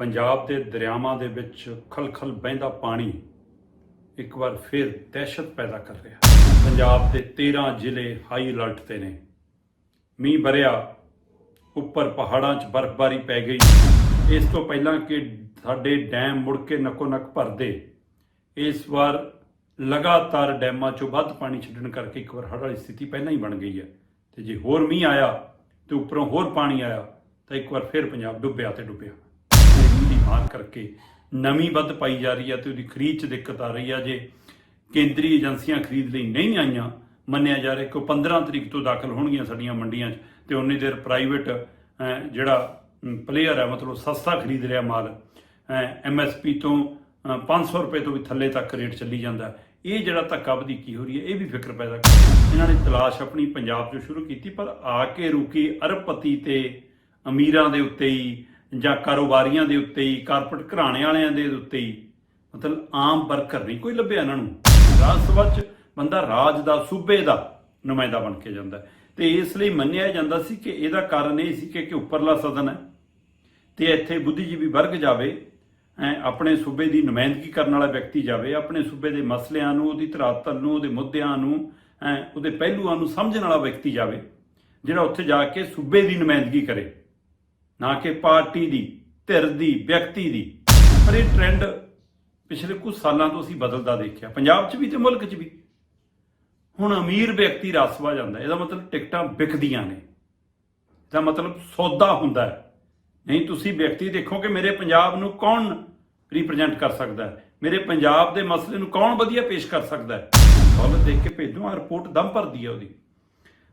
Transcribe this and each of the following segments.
ਪੰਜਾਬ ਦੇ ਦਰਿਆਵਾਂ ਦੇ ਵਿੱਚ ਖਲਖਲ ਵਹਿੰਦਾ ਪਾਣੀ ਇੱਕ ਵਾਰ ਫਿਰ ਦਹਿਸ਼ਤ ਪੈਦਾ ਕਰ ਰਿਹਾ। ਪੰਜਾਬ ਦੇ 13 ਜ਼ਿਲ੍ਹੇ ਹਾਈ ਅਲਰਟ ਤੇ ਨੇ। ਮੀਂਹ ਵਰਿਆ ਉੱਪਰ ਪਹਾੜਾਂ 'ਚ ਬਰਫ਼ਬਾਰੀ ਪੈ ਗਈ। ਇਸ ਤੋਂ ਪਹਿਲਾਂ ਕਿ ਸਾਡੇ ਡੈਮ ਮੁੜ ਕੇ ਨਕੋ ਨਕ ਭਰਦੇ, ਇਸ ਵਾਰ ਲਗਾਤਾਰ ਡੈਮਾਂ 'ਚੋਂ ਵੱਧ ਪਾਣੀ ਛੱਡਣ ਕਰਕੇ ਇੱਕ ਵਾਰ ਹੜ੍ਹ ਵਾਲੀ ਸਥਿਤੀ ਪਹਿਲਾਂ ਹੀ ਬਣ ਗਈ ਹੈ। ਤੇ ਜੇ ਹੋਰ ਮੀਂਹ ਆਇਆ ਤੇ ਉੱਪਰੋਂ ਹੋਰ ਪਾਣੀ ਆਇਆ ਤਾਂ ਇੱਕ ਵਾਰ ਫਿਰ ਪੰਜਾਬ ਡੁੱਬਿਆ ਤੇ ਡੁੱਬਿਆ। ਤੇ ਕਰਕੇ ਨਵੀਂ ਵੱਧ ਪਾਈ ਜਾ ਰਹੀ ਹੈ ਤੇ ਉਹਦੀ ਖਰੀਦ 'ਚ ਦਿੱਕਤ ਆ ਰਹੀ ਹੈ। ਜੇ ਕੇਂਦਰੀ ਏਜੰਸੀਆਂ ਖਰੀਦ ਲਈ ਨਹੀਂ ਆਈਆਂ ਮੰਨਿਆ ਜਾ ਰਿਹਾ ਕਿ ਉਹ 15 ਤਰੀਕ ਤੋਂ ਦਾਖਲ ਹੋਣਗੀਆਂ ਸਾਡੀਆਂ ਮੰਡੀਆਂ 'ਚ ਤੇ ਉਨੀ ਦੇਰ ਪ੍ਰਾਈਵੇਟ ਜਿਹੜਾ ਪਲੇਅਰ ਹੈ ਮਤਲਬ ਸਸਤਾ ਖਰੀਦ ਰਿਹਾ ਮਾਲ ਐਮਐਸਪੀ ਤੋਂ ਅ, 500 ਰੁਪਏ ਤੋਂ ਵੀ ਥੱਲੇ ਤੱਕ ਰੇਟ ਚੱਲੀ ਜਾਂਦਾ। ਇਹ ਜਿਹੜਾ ਧੱਕਾ ਵਧੀਕੀ ਹੋ ਰਹੀ ਹੈ ਇਹ ਵੀ ਫਿਕਰ ਪੈਦਾ ਕਰ ਇਹਨਾਂ ਨੇ ਤਲਾਸ਼ ਆਪਣੀ ਪੰਜਾਬ 'ਚੋਂ ਸ਼ੁਰੂ ਕੀਤੀ ਪਰ ਆ ਕੇ ਰੁਕੀ ਅਰਬਪਤੀ ਤੇ ਅਮੀਰਾਂ ਦੇ ਉੱਤੇ ਹੀ ਜਾਂ ਕਾਰੋਬਾਰੀਆਂ ਦੇ ਉੱਤੇ ਹੀ, ਕਾਰਪੋਰੇਟ ਘਰਾਣੇ ਵਾਲਿਆਂ ਦੇ ਉੱਤੇ ਹੀ, ਮਤਲਬ ਆਮ ਵਰਕਰ ਨਹੀਂ ਕੋਈ ਲੱਭਿਆ ਇਹਨਾਂ ਨੂੰ ਰਾਜ ਸਭਾ 'ਚ ਬੰਦਾ ਰਾਜ ਦਾ, ਸੂਬੇ ਦਾ ਨੁਮਾਇੰਦਾ ਬਣ ਕੇ ਜਾਂਦਾ ਹੈ। ਤੇ ਇਸ ਲਈ ਮੰਨਿਆ ਜਾਂਦਾ ਸੀ ਕਿ ਇਹਦਾ ਕਾਰਨ ਇਹ ਸੀ ਕਿ ਉੱਪਰਲਾ ਸਦਨ ਹੈ ਤੇ ਇੱਥੇ ਬੁੱਧੀਜੀਵੀ ਵਰਗ ਜਾਵੇ ਐਂ ਆਪਣੇ ਸੂਬੇ ਦੀ ਨੁਮਾਇੰਦਗੀ ਕਰਨ ਵਾਲਾ ਵਿਅਕਤੀ ਜਾਵੇ, ਆਪਣੇ ਸੂਬੇ ਦੇ ਮਸਲਿਆਂ ਨੂੰ, ਉਹਦੀ ਧਰਾਤਲ ਨੂੰ, ਉਹਦੇ ਮੁੱਦਿਆਂ ਨੂੰ ਐਂ ਉਹਦੇ ਪਹਿਲੂਆਂ ਨੂੰ ਸਮਝਣ ਵਾਲਾ ਵਿਅਕਤੀ ਜਾਵੇ, ਜਿਹੜਾ ਉੱਥੇ ਜਾ ਕੇ ਸੂਬੇ ਦੀ ਨੁਮਾਇੰਦਗੀ ਕਰੇ ਨਾ ਕਿ ਪਾਰਟੀ ਦੀ, ਧਿਰ ਦੀ, ਵਿਅਕਤੀ ਦੀ। ਪਰ ਇਹ ਟ੍ਰੈਂਡ ਪਿਛਲੇ ਕੁਝ ਸਾਲਾਂ ਤੋਂ ਅਸੀਂ ਬਦਲਦਾ ਦੇਖਿਆ। ਪੰਜਾਬ 'ਚ ਵੀ ਤੇ ਮੁਲਕ 'ਚ ਵੀ। ਹੁਣ ਅਮੀਰ ਵਿਅਕਤੀ ਰਸਵਾ ਜਾਂਦਾ ਇਹਦਾ ਮਤਲਬ ਟਿਕਟਾਂ ਵਿਕਦੀਆਂ ਨੇ। ਇਹਦਾ ਮਤਲਬ ਸੌਦਾ ਹੁੰਦਾ ਹੈ। ਨਹੀਂ, ਤੁਸੀਂ ਵਿਅਕਤੀ ਦੇਖੋ ਕਿ ਮੇਰੇ ਪੰਜਾਬ ਨੂੰ ਕੌਣ ਰਿਪਰੈਜ਼ੈਂਟ ਕਰ ਸਕਦਾ ਹੈ? ਮੇਰੇ ਪੰਜਾਬ ਦੇ ਮਸਲੇ ਨੂੰ ਕੌਣ ਵਧੀਆ ਪੇਸ਼ ਕਰ ਸਕਦਾ ਹੈ? ਦੌਲਤ ਦੇਖ ਕੇ ਭੇਜੋ ਆ ਰਿਪੋਰਟ ਦਮ ਭਰਦੀ ਹੈ ਉਹਦੀ।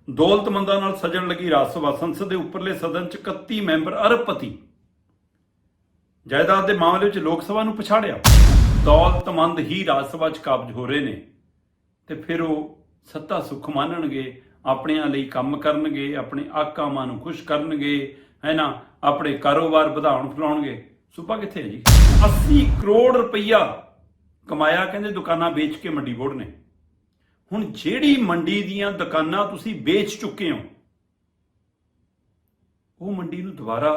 ਦੌਲਤਮੰਦਾਂ ਨਾਲ ਸਜਣ ਲੱਗੀ ਰਾਜ ਸਭਾ ਸੰਸਦ ਦੇ ਉੱਪਰਲੇ ਸਦਨ ਚ 31 ਮੈਂਬਰ ਅਰਬਪਤੀ। ਜਾਇਦਾਦ ਦੇ ਮਾਮਲੇ ਵਿੱਚ ਲੋਕ ਸਭਾ ਨੂੰ ਪਛਾੜਿਆ। ਦੌਲਤਮੰਦ ਹੀ ਰਾਜ ਸਭਾ ਚ ਕਾਬਜ ਹੋ ਰਹੇ ਨੇ ਤੇ ਫਿਰ ਉਹ ਸੱਤਾ ਸੁੱਖ ਮਾਨਣਗੇ, ਆਪਣਿਆਂ ਲਈ ਕੰਮ ਕਰਨਗੇ, ਆਪਣੇ ਆਕਾਮਾਂ ਨੂੰ ਖੁਸ਼ ਕਰਨਗੇ, ਹੈ ਨਾ? ਆਪਣੇ ਕਾਰੋਬਾਰ ਵਧਾਉਣ ਫਲਾਉਣਗੇ। ਸੂਬਾ ਕਿੱਥੇ ਹੈ ਜੀ? 80 ਕਰੋੜ ਰੁਪਈਆ ਕਮਾਇਆ ਕਹਿੰਦੇ ਦੁਕਾਨਾਂ ਵੇਚ ਕੇ ਮੰਡੀ ਬੋਰਡ ਨੇ ਹੁਣ ਜਿਹੜੀ ਮੰਡੀ ਦੀਆਂ ਦੁਕਾਨਾਂ ਤੁਸੀਂ ਵੇਚ ਚੁੱਕੇ ਹੋ, ਉਹ ਮੰਡੀ ਨੂੰ ਦੁਬਾਰਾ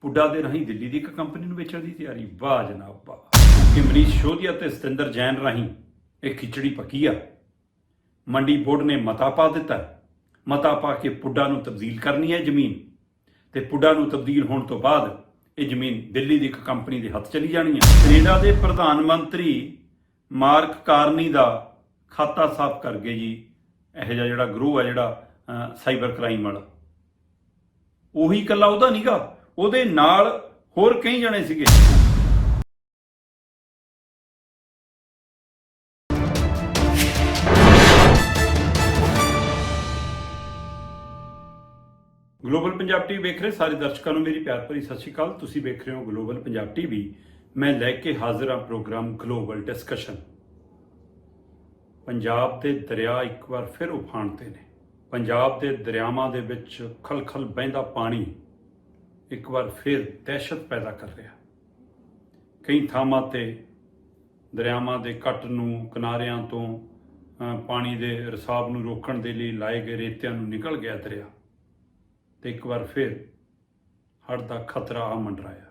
ਪੁੱਡਾ ਦੇ ਰਾਹੀਂ ਦਿੱਲੀ ਦੀ ਇੱਕ ਕੰਪਨੀ ਨੂੰ ਵੇਚਣ ਦੀ ਤਿਆਰੀ। ਵਾਹ ਜਨਾਬ, ਵਾਹ। ਕਿ ਮਨੀਸ਼ ਸ਼ੋਧਿਆ ਤੇ ਸਤਿੰਦਰ ਜੈਨ ਰਾਹੀਂ ਇਹ ਖਿਚੜੀ ਪੱਕੀ ਆ। ਮੰਡੀ ਬੋਰਡ ਨੇ ਮਤਾ ਪਾ ਦਿੱਤਾ। ਮਤਾ ਪਾ ਕੇ ਪੁੱਡਾ ਨੂੰ ਤਬਦੀਲ ਕਰਨੀ ਹੈ ਜ਼ਮੀਨ। ਤੇ ਪੁੱਡਾ ਨੂੰ ਤਬਦੀਲ ਹੋਣ ਤੋਂ ਬਾਅਦ ਇਹ ਜ਼ਮੀਨ ਦਿੱਲੀ ਦੀ ਇੱਕ ਕੰਪਨੀ ਦੇ ਹੱਥ ਚਲੀ ਜਾਣੀ ਹੈ। ਕੈਨੇਡਾ ਦੇ ਪ੍ਰਧਾਨ ਮੰਤਰੀ ਮਾਰਕ ਕਾਰਨੀ ਦਾ ਖਾਤਾ ਸਾਫ਼ ਕਰ ਗਏ ਜੀ, ਇਹ ਜਿਹਾ ਜਿਹੜਾ ਗਰੋਹ ਹੈ ਜਿਹੜਾ ਸਾਈਬਰ ਕ੍ਰਾਈਮ ਵਾਲਾ। ਉਹੀ ਇਕੱਲਾ ਉਹਦਾ ਨਹੀਂਗਾ ਉਹਦੇ ਨਾਲ ਹੋਰ ਕਈ ਜਣੇ ਸੀਗੇ। ਗਲੋਬਲ ਪੰਜਾਬ ਟੀਵੀ ਵੇਖ ਰਹੇ ਸਾਰੇ ਦਰਸ਼ਕਾਂ ਨੂੰ, ਮੇਰੀ ਪਿਆਰ ਭਰੀ ਸਤਿ ਸ਼੍ਰੀ ਅਕਾਲ। ਤੁਸੀਂ ਵੇਖ ਰਹੇ ਹੋ ਗਲੋਬਲ ਪੰਜਾਬ ਟੀਵੀ ਮੈਂ ਲੈ ਕੇ ਹਾਜ਼ਰ ਹਾਂ ਪ੍ਰੋਗਰਾਮ ਗਲੋਬਲ ਡਿਸਕਸ਼ਨ। ਪੰਜਾਬ ਦੇ ਦਰਿਆ ਇੱਕ ਵਾਰ ਫਿਰ ਉਫਾਨ ਤੇ ਨੇ। ਪੰਜਾਬ ਦੇ ਦਰਿਆਵਾਂ ਦੇ ਵਿੱਚ ਖਲਖਲ ਵਹਿੰਦਾ ਪਾਣੀ ਇੱਕ ਵਾਰ ਫਿਰ ਦਹਿਸ਼ਤ ਪੈਦਾ ਕਰ ਰਿਹਾ। ਕਈ ਥਾਵਾਂ ਤੇ ਦਰਿਆਵਾਂ ਦੇ ਕੱਟ ਨੂੰ, ਕਿਨਾਰਿਆਂ ਤੋਂ ਪਾਣੀ ਦੇ ਰਸਾਵ ਨੂੰ ਰੋਕਣ ਦੇ ਲਈ ਲਾਏ ਗਏ ਰੇਤਿਆਂ ਨੂੰ ਨਿਕਲ ਗਿਆ ਦਰਿਆ ਤੇ ਇੱਕ ਵਾਰ ਫਿਰ ਹੜ੍ਹ ਦਾ ਖਤਰਾ ਆ ਮੰਡਰਾਇਆ।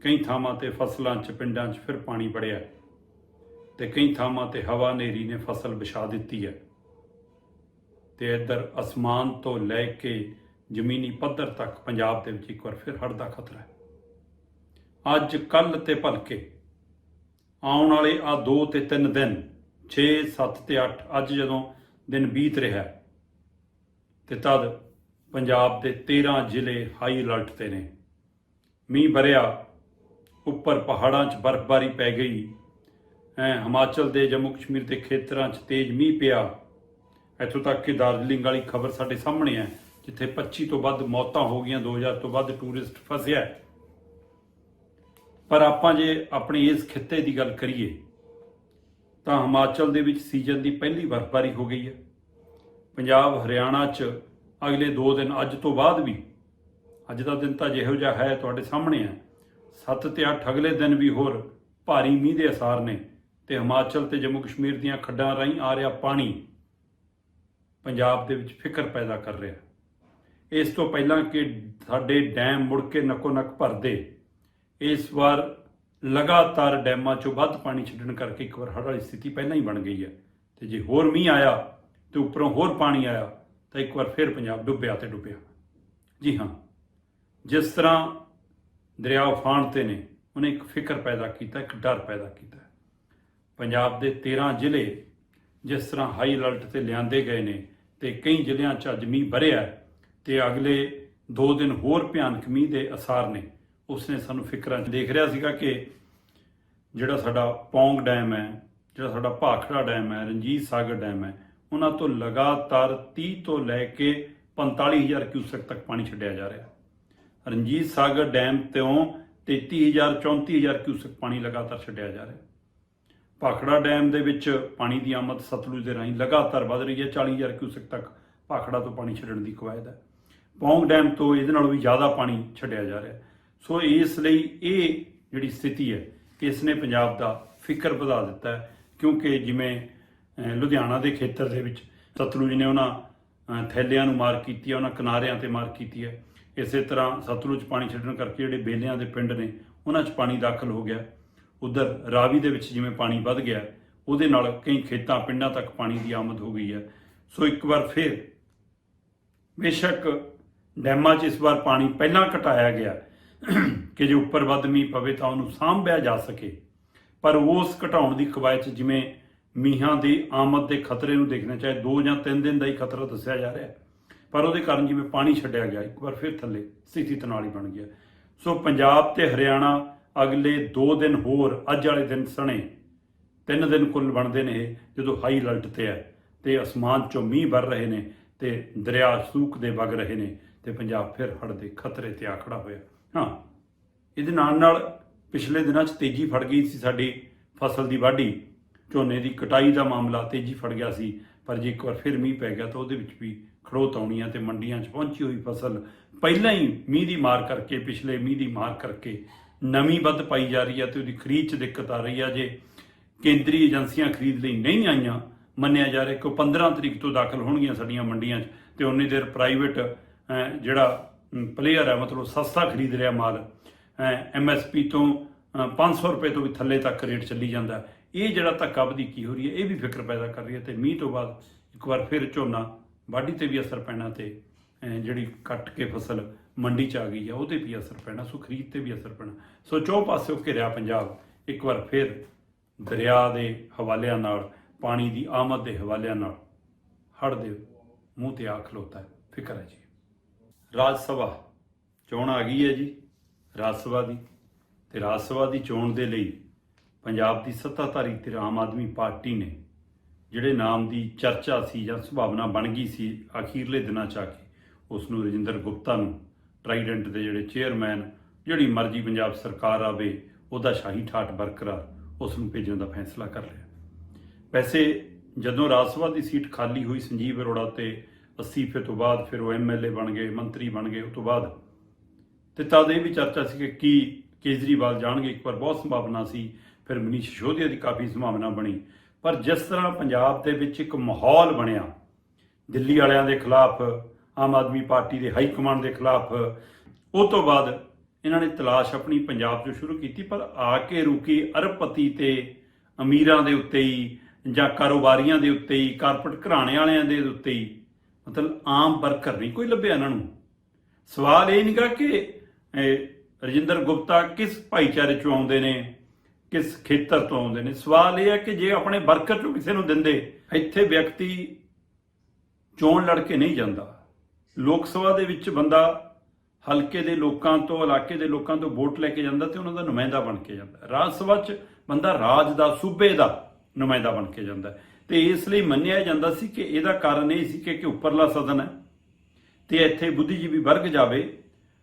ਕਈ ਥਾਵਾਂ ਤੇ ਫਸਲਾਂ 'ਚ, ਪਿੰਡਾਂ 'ਚ ਫਿਰ ਪਾਣੀ ਵੜਿਆ। ਤੇ ਕਈ ਥਾਵਾਂ ਤੇ ਹਵਾ ਹਨੇਰੀ ਨੇ ਫਸਲ ਵਿਛਾ ਦਿੱਤੀ ਹੈ। ਤੇ ਇੱਧਰ ਅਸਮਾਨ ਤੋਂ ਲੈ ਕੇ ਜ਼ਮੀਨੀ ਪੱਧਰ ਤੱਕ ਪੰਜਾਬ ਦੇ ਵਿੱਚ ਇੱਕ ਵਾਰ ਫਿਰ ਹੜ੍ਹ ਦਾ ਖਤਰਾ ਹੈ। ਅੱਜ ਕੱਲ ਤੇ ਭਲਕੇ ਆਉਣ ਵਾਲੇ ਆ 2 ਤੇ 3 ਦਿਨ 6 7 ਤੇ 8 ਅੱਜ ਜਦੋਂ ਦਿਨ ਬੀਤ ਰਿਹਾ ਹੈ, ਤੇ ਤਦ ਪੰਜਾਬ ਦੇ 13 ਜ਼ਿਲ੍ਹੇ ਹਾਈ ਅਲਰਟ ਤੇ ਨੇ। ਮੀਂਹ ਵਰਿਆ ਉੱਪਰ ਪਹਾੜਾਂ 'ਚ ਬਰਫ਼ਬਾਰੀ ਪੈ ਗਈ ਹੈ, ਹਿਮਾਚਲ ਦੇ ਜੰਮੂ ਕਸ਼ਮੀਰ ਦੇ ਖੇਤਰਾਂ 'ਚ ਤੇਜ਼ ਮੀਂਹ ਪਿਆ। ਇੱਥੋਂ ਤੱਕ ਕਿ ਦਾਰਜਲਿੰਗ ਵਾਲੀ ਖਬਰ ਸਾਡੇ ਸਾਹਮਣੇ ਹੈ, ਜਿੱਥੇ 25 ਤੋਂ ਵੱਧ ਮੌਤਾਂ ਹੋ ਗਈਆਂ 2000 ਤੋਂ ਵੱਧ ਟੂਰਿਸਟ ਫਸਿਆ ਪਰ ਆਪਾਂ ਜੇ ਆਪਣੀ ਇਸ ਖਿੱਤੇ ਦੀ ਗੱਲ ਕਰੀਏ, ਤਾਂ ਹਿਮਾਚਲ ਦੇ ਵਿੱਚ ਸੀਜ਼ਨ ਦੀ ਪਹਿਲੀ ਬਰਫ਼ਬਾਰੀ ਹੋ ਗਈ ਹੈ। ਪੰਜਾਬ, ਹਰਿਆਣਾ 'ਚ ਅਗਲੇ 2 ਦਿਨ ਅੱਜ ਤੋਂ ਬਾਅਦ ਵੀ, ਅੱਜ ਦਾ ਦਿਨ ਤਾਂ ਜਿਹੋ ਜਿਹਾ ਹੈ ਤੁਹਾਡੇ ਸਾਹਮਣੇ ਹੈ 7 ਤੇ 8 ਅਗਲੇ ਦਿਨ ਵੀ ਹੋਰ ਭਾਰੀ ਮੀਂਹ ਦੇ ਅਸਾਰ ਨੇ। ਤੇ ਹਿਮਾਚਲ ਤੇ ਜੰਮੂ ਕਸ਼ਮੀਰ ਦੀਆਂ ਖੱਡਾਂ ਰਾਹੀਂ ਆ ਰਿਹਾ ਪਾਣੀ ਪੰਜਾਬ ਦੇ ਵਿੱਚ ਫਿਕਰ ਪੈਦਾ ਕਰ ਰਿਹਾ। ਇਸ ਤੋਂ ਪਹਿਲਾਂ ਕਿ ਸਾਡੇ ਡੈਮ ਮੁੜ ਕੇ ਨਕੋ ਨਕ ਭਰਦੇ, ਇਸ ਵਾਰ ਲਗਾਤਾਰ ਡੈਮਾਂ 'ਚੋਂ ਵੱਧ ਪਾਣੀ ਛੱਡਣ ਕਰਕੇ ਇੱਕ ਵਾਰ ਹੜ੍ਹ ਵਾਲੀ ਸਥਿਤੀ ਪਹਿਲਾਂ ਹੀ ਬਣ ਗਈ ਹੈ। ਤੇ ਜੇ ਹੋਰ ਮੀਂਹ ਆਇਆ ਤੇ ਉੱਪਰੋਂ ਹੋਰ ਪਾਣੀ ਆਇਆ ਤਾਂ ਇੱਕ ਵਾਰ ਫਿਰ ਪੰਜਾਬ ਡੁੱਬਿਆ ਤੇ ਡੁੱਬਿਆ। ਜੀ ਹਾਂ, ਜਿਸ ਤਰ੍ਹਾਂ ਦਰਿਆ ਉਫਾਨ ਤੇ ਨੇ, ਉਹਨੇ ਇੱਕ ਫਿਕਰ ਪੈਦਾ ਕੀਤਾ, ਇੱਕ ਡਰ ਪੈਦਾ ਕੀਤਾ। ਪੰਜਾਬ ਦੇ 13 ਜ਼ਿਲ੍ਹੇ ਜਿਸ ਤਰ੍ਹਾਂ ਹਾਈ ਅਲਰਟ ਤੇ ਲਿਆਂਦੇ ਗਏ ਨੇ ਤੇ ਕਈ ਜ਼ਿਲ੍ਹਿਆਂ 'ਚ ਅੱਜ ਮੀਂਹ ਵਰਿਆ ਹੈ ਤੇ ਅਗਲੇ 2 ਦਿਨ ਹੋਰ ਭਿਆਨਕ ਮੀਂਹ ਦੇ ਅਸਾਰ ਨੇ। ਉਸਨੇ ਸਾਨੂੰ ਫਿਕਰਾਂ 'ਚ ਦੇਖ ਰਿਹਾ ਸੀਗਾ ਕਿ ਜਿਹੜਾ ਸਾਡਾ ਪੌਂਗ ਡੈਮ ਹੈ, ਜਿਹੜਾ ਸਾਡਾ ਭਾਖੜਾ ਡੈਮ ਹੈ, ਰਣਜੀਤ ਸਾਗਰ ਡੈਮ ਹੈ, ਉਹਨਾਂ ਤੋਂ ਲਗਾਤਾਰ 30 ਤੋਂ ਲੈ ਕੇ 45000 ਕਿਊਸਕ ਤੱਕ ਪਾਣੀ ਛੱਡਿਆ ਜਾ ਰਿਹਾ। ਰਣਜੀਤ ਸਾਗਰ ਡੈਮ ਤੋਂ 33000 34000 ਕਿਊਸਕ ਪਾਣੀ ਲਗਾਤਾਰ ਛੱਡਿਆ ਜਾ ਰਿਹਾ। ਭਾਖੜਾ ਡੈਮ ਦੇ ਵਿੱਚ ਪਾਣੀ ਦੀ ਆਮਦ ਸਤਲੁਜ ਦੇ ਰਾਹੀਂ ਲਗਾਤਾਰ ਵਧ ਰਹੀ ਹੈ 40000 ਕਿਊਸੈਕ ਤੱਕ ਭਾਖੜਾ ਤੋਂ ਪਾਣੀ ਛੱਡਣ ਦੀ ਕਵਾਇਦ ਹੈ। ਪੌਂਗ ਡੈਮ ਤੋਂ ਇਹਦੇ ਨਾਲੋਂ ਵੀ ਜ਼ਿਆਦਾ ਪਾਣੀ ਛੱਡਿਆ ਜਾ ਰਿਹਾ ਸੋ ਇਸ ਲਈ ਇਹ ਜਿਹੜੀ ਸਥਿਤੀ ਹੈ ਇਸ ਨੇ ਪੰਜਾਬ ਦਾ ਫਿਕਰ ਵਧਾ ਦਿੱਤਾ ਹੈ, ਕਿਉਂਕਿ ਜਿਵੇਂ ਲੁਧਿਆਣਾ ਦੇ ਖੇਤਰ ਦੇ ਵਿੱਚ ਸਤਲੁਜ ਨੇ ਉਹਨਾਂ ਥੈਲਿਆਂ ਨੂੰ ਮਾਰ ਕੀਤੀ ਹੈ, ਉਹਨਾਂ ਕਿਨਾਰਿਆਂ ਤੇ ਮਾਰ ਕੀਤੀ ਹੈ। ਇਸੇ ਤਰ੍ਹਾਂ ਸਤਲੁਜ ਪਾਣੀ ਛੱਡਣ ਕਰਕੇ ਜਿਹੜੇ ਬੇਲਿਆਂ ਦੇ ਪਿੰਡ ਨੇ, ਉਹਨਾਂ 'ਚ ਪਾਣੀ ਦਾਖਲ ਹੋ ਗਿਆ। ਉਧਰ ਰਾਵੀ ਦੇ ਵਿੱਚ ਜਿਵੇਂ ਪਾਣੀ ਵੱਧ ਗਿਆ, ਉਹਦੇ ਨਾਲ ਕਈ ਖੇਤਾਂ, ਪਿੰਡਾਂ ਤੱਕ ਪਾਣੀ ਦੀ ਆਮਦ ਹੋ ਗਈ ਹੈ। ਸੋ ਇੱਕ ਵਾਰ ਫਿਰ ਬੇਸ਼ੱਕ ਡੈਮਾਂ 'ਚ ਇਸ ਵਾਰ ਪਾਣੀ ਪਹਿਲਾਂ ਘਟਾਇਆ ਗਿਆ ਕਿ ਜੇ ਉੱਪਰ ਵੱਧ ਮੀਂਹ ਪਵੇ ਤਾਂ ਉਹਨੂੰ ਸਾਂਭਿਆ ਜਾ ਸਕੇ। ਪਰ ਉਸ ਘਟਾਉਣ ਦੀ ਕਵਾਇਤ ਜਿਵੇਂ ਮੀਂਹਾਂ ਦੀ ਆਮਦ ਦੇ ਖਤਰੇ ਨੂੰ ਦੇਖਣਾ ਚਾਹੇ 2 ਜਾਂ 3 ਦਿਨ ਦਾ ਹੀ ਖਤਰਾ ਦੱਸਿਆ ਜਾ ਰਿਹਾ ਪਰ ਉਹਦੇ ਕਾਰਨ ਜਿਵੇਂ ਪਾਣੀ ਛੱਡਿਆ ਗਿਆ, ਇੱਕ ਵਾਰ ਫਿਰ ਥੱਲੇ ਸਥਿਤੀ ਤਨਾਲੀ ਬਣ ਗਿਆ। ਸੋ ਪੰਜਾਬ ਤੇ ਹਰਿਆਣਾ ਅਗਲੇ 2 ਦਿਨ ਹੋਰ ਅੱਜ ਵਾਲੇ ਦਿਨ ਸਣੇ। ਤਿੰਨ ਦਿਨ ਕੁੱਲ ਬਣਦੇ ਨੇ ਇਹ, ਜਦੋਂ ਹਾਈ ਅਲਰਟ ਤੇ ਹੈ। ਤੇ ਅਸਮਾਨ ਚੋਂ ਮੀਂਹ ਵਰ ਰਹੇ ਨੇ ਤੇ ਦਰਿਆ ਸੂਕ ਦੇ ਵਗ ਰਹੇ ਨੇ ਤੇ ਪੰਜਾਬ ਫਿਰ ਹੜ੍ਹ ਦੇ ਖਤਰੇ ਤੇ ਆ ਖੜਾ ਹੋਇਆ। ਹਾਂ ਇਹਦੇ ਨਾਲ ਨਾਲ ਪਿਛਲੇ ਦਿਨਾਂ 'ਚ ਤੇਜ਼ੀ ਫੜ ਗਈ ਸੀ ਸਾਡੀ ਫਸਲ ਦੀ ਵਾਢੀ। ਝੋਨੇ ਦੀ ਕਟਾਈ ਦਾ ਮਾਮਲਾ ਤੇਜ਼ੀ ਫੜ ਗਿਆ ਸੀ ਪਰ ਜੇ ਇੱਕ ਵਾਰ ਫਿਰ ਮੀਂਹ ਪੈ ਗਿਆ ਤਾਂ ਉਹਦੇ ਵਿੱਚ ਵੀ ਖੜੋਤ ਆਉਣੀ ਆ ਤੇ ਮੰਡੀਆਂ 'ਚ ਪਹੁੰਚੀ ਹੋਈ ਫਸਲ। ਪਹਿਲਾਂ ਹੀ ਮੀਂਹ ਦੀ ਮਾਰ ਕਰਕੇ ਪਿਛਲੇ ਮੀਂਹ ਦੀ ਮਾਰ ਕਰਕੇ ਨਵੀਂ ਵੱਧ ਪਾਈ ਜਾ ਰਹੀ ਹੈ ਤੇ ਉਹਦੀ ਖਰੀਦ 'ਚ ਦਿੱਕਤ ਆ ਰਹੀ ਆ ਜੇ ਕੇਂਦਰੀ ਏਜੰਸੀਆਂ ਖਰੀਦ ਲਈ ਨਹੀਂ ਆਈਆਂ ਮੰਨਿਆ ਜਾ ਰਿਹਾ ਕਿ ਉਹ 15 ਤਰੀਕ ਤੋਂ ਦਾਖਲ ਹੋਣਗੀਆਂ ਸਾਡੀਆਂ ਮੰਡੀਆਂ 'ਚ ਤੇ ਉਨੀ ਦੇਰ ਪ੍ਰਾਈਵੇਟ ਜਿਹੜਾ ਪਲੇਅਰ ਹੈ ਮਤਲਬ ਸਸਤਾ ਖਰੀਦ ਰਿਹਾ ਮਾਲ ਐਮਐਸਪੀ ਤੋਂ ਅ, 500 ਰੁਪਏ ਤੋਂ ਵੀ ਥੱਲੇ ਤੱਕ ਰੇਟ ਚੱਲੀ ਜਾਂਦਾ ਇਹ ਜਿਹੜਾ ਧੱਕਾ ਵਧੀ ਹੋ ਰਹੀ ਹੈ ਇਹ ਵੀ ਫਿਕਰ ਪੈਦਾ ਕਰ ਰਹੀ ਹੈ ਤੇ ਮੀਂਹ ਤੋਂ ਬਾਅਦ ਇੱਕ ਵਾਰ ਫਿਰ ਝੋਨਾ ਵਾਢੀ ਤੇ ਵੀ ਅਸਰ ਪੈਣਾ ਤੇ ਜਿਹੜੀ ਕੱਟ ਕੇ ਫਸਲ ਮੰਡੀ ਚ ਆ ਗਈ ਹੈ ਉਹਦੇ ਵੀ ਅਸਰ ਪੈਣਾ, ਸੋ ਖਰੀਦ ਤੇ ਵੀ ਅਸਰ ਪੈਣਾ। ਸੋ ਚੌ ਪਾਸਿਓ ਘਿਰਿਆ ਪੰਜਾਬ। ਇੱਕ ਵਾਰ ਫਿਰ ਦਰਿਆ ਦੇ ਹਵਾਲਿਆਂ ਨਾਲ, ਪਾਣੀ ਦੀ ਆਮਦ ਦੇ ਹਵਾਲਿਆਂ ਨਾਲ ਹੜ੍ਹ ਦੇ ਮੂੰਹ ਤੇ ਆ ਖਲੋਤਾ ਹੈ। ਫਿਕਰ ਹੈ ਜੀ। ਰਾਜ ਸਭਾ ਚੋਣ ਆ ਗਈ ਹੈ ਜੀ, ਰਾਜ ਸਭਾ ਦੀ। ਤੇ ਰਾਜ ਸਭਾ ਦੀ ਚੋਣ ਦੇ ਲਈ ਪੰਜਾਬ ਦੀ ਸੱਤਾਧਾਰੀ ਤੇ ਆਮ ਆਦਮੀ ਪਾਰਟੀ ਨੇ, ਜਿਹੜੇ ਨਾਮ ਦੀ ਚਰਚਾ ਸੀ ਜਾਂ ਸੰਭਾਵਨਾ ਬਣ ਗਈ ਸੀ, ਅਖੀਰਲੇ ਦਿਨਾਂ ਚ ਆ ਕੇ ਉਸ ਨੂੰ ਰਜਿੰਦਰ ਗੁਪਤਾ ਨੂੰ ਟਰਾਈਡੈਂਟ ਦੇ ਜਿਹੜੇ ਚੇਅਰਮੈਨ ਜਿਹੜੀ ਮਰਜ਼ੀ ਪੰਜਾਬ ਸਰਕਾਰ ਆਵੇ, ਉਹਦਾ ਸ਼ਾਹੀ ਠਾਠ ਬਰਕਰਾਰ ਉਸ ਨੂੰ ਭੇਜਣ ਦਾ ਫੈਸਲਾ ਕਰ ਲਿਆ। ਵੈਸੇ ਜਦੋਂ ਰਾਜ ਸਭਾ ਦੀ ਸੀਟ ਖਾਲੀ ਹੋਈ ਸੰਜੀਵ ਅਰੋੜਾ ਤੇ ਅਸਤੀਫੇ ਤੋਂ ਬਾਅਦ ਫਿਰ ਉਹ ਐਮਐਲਏ ਬਣ ਗਏ, ਮੰਤਰੀ ਬਣ ਗਏ ਉਸ ਤੋਂ ਬਾਅਦ ਤੇ ਤਦ ਇਹ ਵੀ ਚਰਚਾ ਸੀ ਕਿ ਕੀ ਕੇਜਰੀਵਾਲ ਜਾਣਗੇ, ਇੱਕ ਵਾਰ ਬਹੁਤ ਸੰਭਾਵਨਾ ਸੀ, ਫਿਰ ਮਨੀਸ਼ ਸਿਸੋਦੀਆ ਦੀ ਕਾਫੀ ਸੰਭਾਵਨਾ ਬਣੀ। ਪਰ ਜਿਸ ਤਰ੍ਹਾਂ ਪੰਜਾਬ ਦੇ ਵਿੱਚ ਇੱਕ ਮਾਹੌਲ ਬਣਿਆ, ਦਿੱਲੀ ਵਾਲਿਆਂ ਦੇ ਖਿਲਾਫ ਆਮ ਆਦਮੀ ਪਾਰਟੀ ਦੇ ਹਾਈ ਕਮਾਂਡ ਦੇ ਖਿਲਾਫ। ਉਹ ਤੋਂ ਬਾਅਦ ਇਹਨਾਂ ਨੇ ਤਲਾਸ਼ ਆਪਣੀ ਪੰਜਾਬ 'ਚੋਂ ਸ਼ੁਰੂ ਕੀਤੀ, ਪਰ ਆ ਕੇ ਰੁਕੀ ਅਰਬਪਤੀ ਤੇ ਅਮੀਰਾਂ ਦੇ ਉੱਤੇ ਹੀ ਜਾਂ ਕਾਰੋਬਾਰੀਆਂ ਦੇ ਉੱਤੇ ਹੀ, ਕਾਰਪੋਰੇਟ ਘਰਾਣੇ ਵਾਲਿਆਂ ਦੇ ਉੱਤੇ ਹੀ। ਮਤਲਬ ਆਮ ਵਰਕਰ ਨਹੀਂ, ਕੋਈ ਲੱਭਿਆ ਇਹਨਾਂ ਨੂੰ। ਸਵਾਲ ਇਹ ਨਹੀਂਗਾ ਕਿ ਰਜਿੰਦਰ ਗੁਪਤਾ ਕਿਸ ਭਾਈਚਾਰੇ ਚੋਂ ਆਉਂਦੇ ਨੇ, ਕਿਸ ਖੇਤਰ ਤੋਂ ਆਉਂਦੇ ਨੇ? ਸਵਾਲ ਇਹ ਹੈ ਕਿ ਜੇ ਆਪਣੇ ਵਰਕਰ ਚੋਂ ਕਿਸੇ ਨੂੰ ਦਿੰਦੇ, ਇੱਥੇ ਵਿਅਕਤੀ ਚੋਣ ਲੜ ਕੇ ਨਹੀਂ ਜਾਂਦਾ। ਲੋਕ ਸਭਾ ਦੇ ਵਿੱਚ ਬੰਦਾ ਹਲਕੇ ਦੇ ਲੋਕਾਂ ਤੋਂ, ਇਲਾਕੇ ਦੇ ਲੋਕਾਂ ਤੋਂ ਵੋਟ ਲੈ ਕੇ ਜਾਂਦਾ ਤੇ ਉਹਨਾਂ ਦਾ ਨੁਮਾਇੰਦਾ ਬਣ ਕੇ ਜਾਂਦਾ। ਰਾਜ ਸਭਾ 'ਚ ਬੰਦਾ ਰਾਜ ਦਾ, ਸੂਬੇ ਦਾ ਨੁਮਾਇੰਦਾ ਬਣ ਕੇ ਜਾਂਦਾ। ਤੇ ਇਸ ਲਈ ਮੰਨਿਆ ਜਾਂਦਾ ਸੀ ਕਿ ਇਹਦਾ ਕਾਰਨ ਇਹ ਸੀ ਕਿ ਉੱਪਰਲਾ ਸਦਨ ਹੈ ਤੇ ਇੱਥੇ ਬੁੱਧੀਜੀਵੀ ਵਰਗ ਜਾਵੇ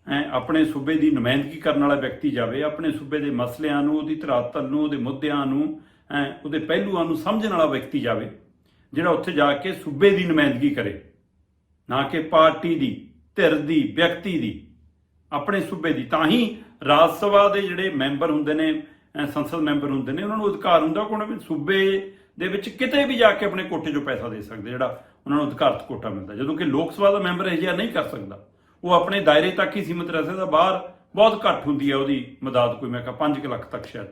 ਐ ਆਪਣੇ ਸੂਬੇ ਦੀ ਨੁਮਾਇੰਦਗੀ ਕਰਨ ਵਾਲਾ ਵਿਅਕਤੀ ਜਾਵੇ, ਆਪਣੇ ਸੂਬੇ ਦੇ ਮਸਲਿਆਂ ਨੂੰ, ਉਹਦੀ ਧਰਾਤਲ ਨੂੰ, ਉਹਦੇ ਮੁੱਦਿਆਂ ਨੂੰ ਐ ਉਹਦੇ ਪਹਿਲੂਆਂ ਨੂੰ ਸਮਝਣ ਵਾਲਾ ਵਿਅਕਤੀ ਜਾਵੇ, ਜਿਹੜਾ ਉੱਥੇ ਜਾ ਕੇ ਸੂਬੇ ਦੀ ਨੁਮਾਇੰਦਗੀ ਕਰੇ। ਨਾ ਕਿ ਪਾਰਟੀ ਦੀ, ਧਿਰ ਦੀ, ਵਿਅਕਤੀ ਦੀ। ਆਪਣੇ ਸੂਬੇ ਦੀ। ਤਾਂ ਹੀ ਰਾਜ ਸਭਾ ਦੇ ਜਿਹੜੇ ਮੈਂਬਰ ਹੁੰਦੇ ਨੇ ਸੰਸਦ ਮੈਂਬਰ ਹੁੰਦੇ ਨੇ, ਉਹਨਾਂ ਨੂੰ ਅਧਿਕਾਰ ਹੁੰਦਾ ਕਿ ਉਹਨਾਂ ਵੀ ਸੂਬੇ ਦੇ ਵਿੱਚ ਕਿਤੇ ਵੀ ਜਾ ਕੇ ਆਪਣੇ ਕੋਟੇ 'ਚੋਂ ਪੈਸਾ ਦੇ ਸਕਦੇ, ਜਿਹੜਾ ਉਹਨਾਂ ਨੂੰ ਅਧਿਕਾਰਤ ਕੋਟਾ ਮਿਲਦਾ। ਜਦੋਂ ਕਿ ਲੋਕ ਸਭਾ ਦਾ ਮੈਂਬਰ ਇਹ ਜਿਹਾ ਨਹੀਂ ਕਰ ਸਕਦਾ। ਉਹ ਆਪਣੇ ਦਾਇਰੇ ਤੱਕ ਹੀ ਸੀਮਿਤ ਰਹਿ ਸਕਦਾ। ਬਾਹਰ ਬਹੁਤ ਘੱਟ ਹੁੰਦੀ ਹੈ ਉਹਦੀ ਮਦਦ ਕੋਈ, ਮੈਂ ਕਿਹਾ 5 ਲੱਖ ਤੱਕ ਸ਼ਾਇਦ।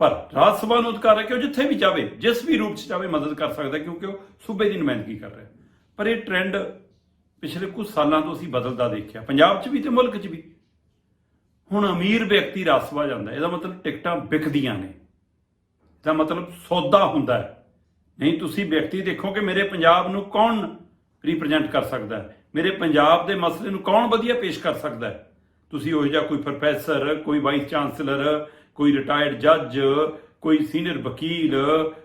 ਪਰ ਰਾਜ ਸਭਾ ਨੂੰ ਅਧਿਕਾਰ ਹੈ ਕਿ ਉਹ ਜਿੱਥੇ ਵੀ ਜਾਵੇ, ਜਿਸ ਵੀ ਰੂਪ 'ਚ ਜਾਵੇ ਮਦਦ ਕਰ ਸਕਦਾ ਕਿਉਂਕਿ ਉਹ ਸੂਬੇ ਦੀ ਨੁਮਾਇੰਦਗੀ ਕਰ ਰਿਹਾ ਪਰ ਇਹ ਟ੍ਰੈਂਡ ਪਿਛਲੇ ਕੁਝ ਸਾਲਾਂ ਤੋਂ ਅਸੀਂ ਬਦਲਦਾ ਦੇਖਿਆ। ਪੰਜਾਬ 'ਚ ਵੀ ਤੇ ਮੁਲਕ 'ਚ ਵੀ। ਹੁਣ ਅਮੀਰ ਵਿਅਕਤੀ ਰਸਵਾ ਜਾਂਦਾ ਇਹਦਾ ਮਤਲਬ ਟਿਕਟਾਂ ਵਿਕਦੀਆਂ ਨੇ। ਇਹਦਾ ਮਤਲਬ ਸੌਦਾ ਹੁੰਦਾ ਹੈ। ਨਹੀਂ, ਤੁਸੀਂ ਵਿਅਕਤੀ ਦੇਖੋ ਕਿ ਮੇਰੇ ਪੰਜਾਬ ਨੂੰ ਕੌਣ ਰਿਪਰੈਜ਼ੈਂਟ ਕਰ ਸਕਦਾ ਹੈ? ਮੇਰੇ ਪੰਜਾਬ ਦੇ ਮਸਲੇ ਨੂੰ ਕੌਣ ਵਧੀਆ ਪੇਸ਼ ਕਰ ਸਕਦਾ ਹੈ? ਤੁਸੀਂ ਉਹ ਜਿਹਾ ਕੋਈ ਪ੍ਰੋਫੈਸਰ ਕੋਈ ਵਾਈਸ ਚਾਂਸਲਰ ਕੋਈ ਰਿਟਾਇਰਡ ਜੱਜ ਕੋਈ ਸੀਨੀਅਰ ਵਕੀਲ,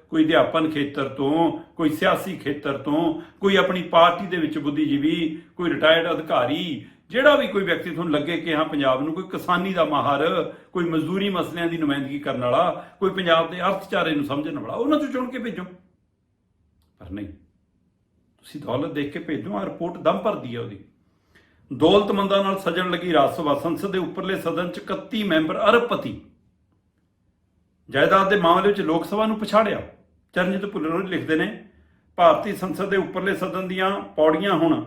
ਕੋਈ ਅਧਿਆਪਨ ਖੇਤਰ ਤੋਂ, ਕੋਈ ਸਿਆਸੀ ਖੇਤਰ ਤੋਂ, ਕੋਈ ਆਪਣੀ ਪਾਰਟੀ ਦੇ ਵਿੱਚ ਬੁੱਧੀਜੀਵੀ, ਕੋਈ ਰਿਟਾਇਰਡ ਅਧਿਕਾਰੀ, ਜਿਹੜਾ ਵੀ ਕੋਈ ਵਿਅਕਤੀ ਤੁਹਾਨੂੰ ਲੱਗੇ ਕਿ ਹਾਂ ਪੰਜਾਬ ਨੂੰ ਕੋਈ ਕਿਸਾਨੀ ਦਾ ਮਾਹਰ, ਕੋਈ ਮਜ਼ਦੂਰੀ ਮਸਲਿਆਂ ਦੀ ਨੁਮਾਇੰਦਗੀ ਕਰਨ ਵਾਲਾ, ਕੋਈ ਪੰਜਾਬ ਦੇ ਅਰਥਚਾਰੇ ਨੂੰ ਸਮਝਣ ਵਾਲਾ, ਉਹਨਾਂ 'ਚੋਂ ਚੁਣ ਕੇ ਭੇਜੋ। ਪਰ ਨਹੀਂ। ਤੁਸੀਂ ਦੌਲਤ ਦੇਖ ਕੇ ਭੇਜੋ ਆ ਰਿਪੋਰਟ ਦਮ ਭਰਦੀ ਹੈ ਉਹਦੀ। ਦੌਲਤਮੰਦਾਂ ਨਾਲ ਸਜਣ ਲੱਗੀ ਰਾਜ ਸਭਾ ਸੰਸਦ ਦੇ ਉੱਪਰਲੇ ਸਦਨ ਚ 31 ਮੈਂਬਰ ਅਰਬਪਤੀ ਜਾਇਦਾਦ ਦੇ ਮਾਮਲੇ ਵਿੱਚ ਲੋਕ ਸਭਾ ਨੂੰ ਪਛਾੜਿਆ। ਚਰਨਜੀਤ ਭੁੱਲਰ ਲਿਖਦੇ ਨੇ, ਭਾਰਤੀ ਸੰਸਦ ਦੇ ਉੱਪਰਲੇ ਸਦਨ ਦੀਆਂ ਪੌੜੀਆਂ ਹੁਣ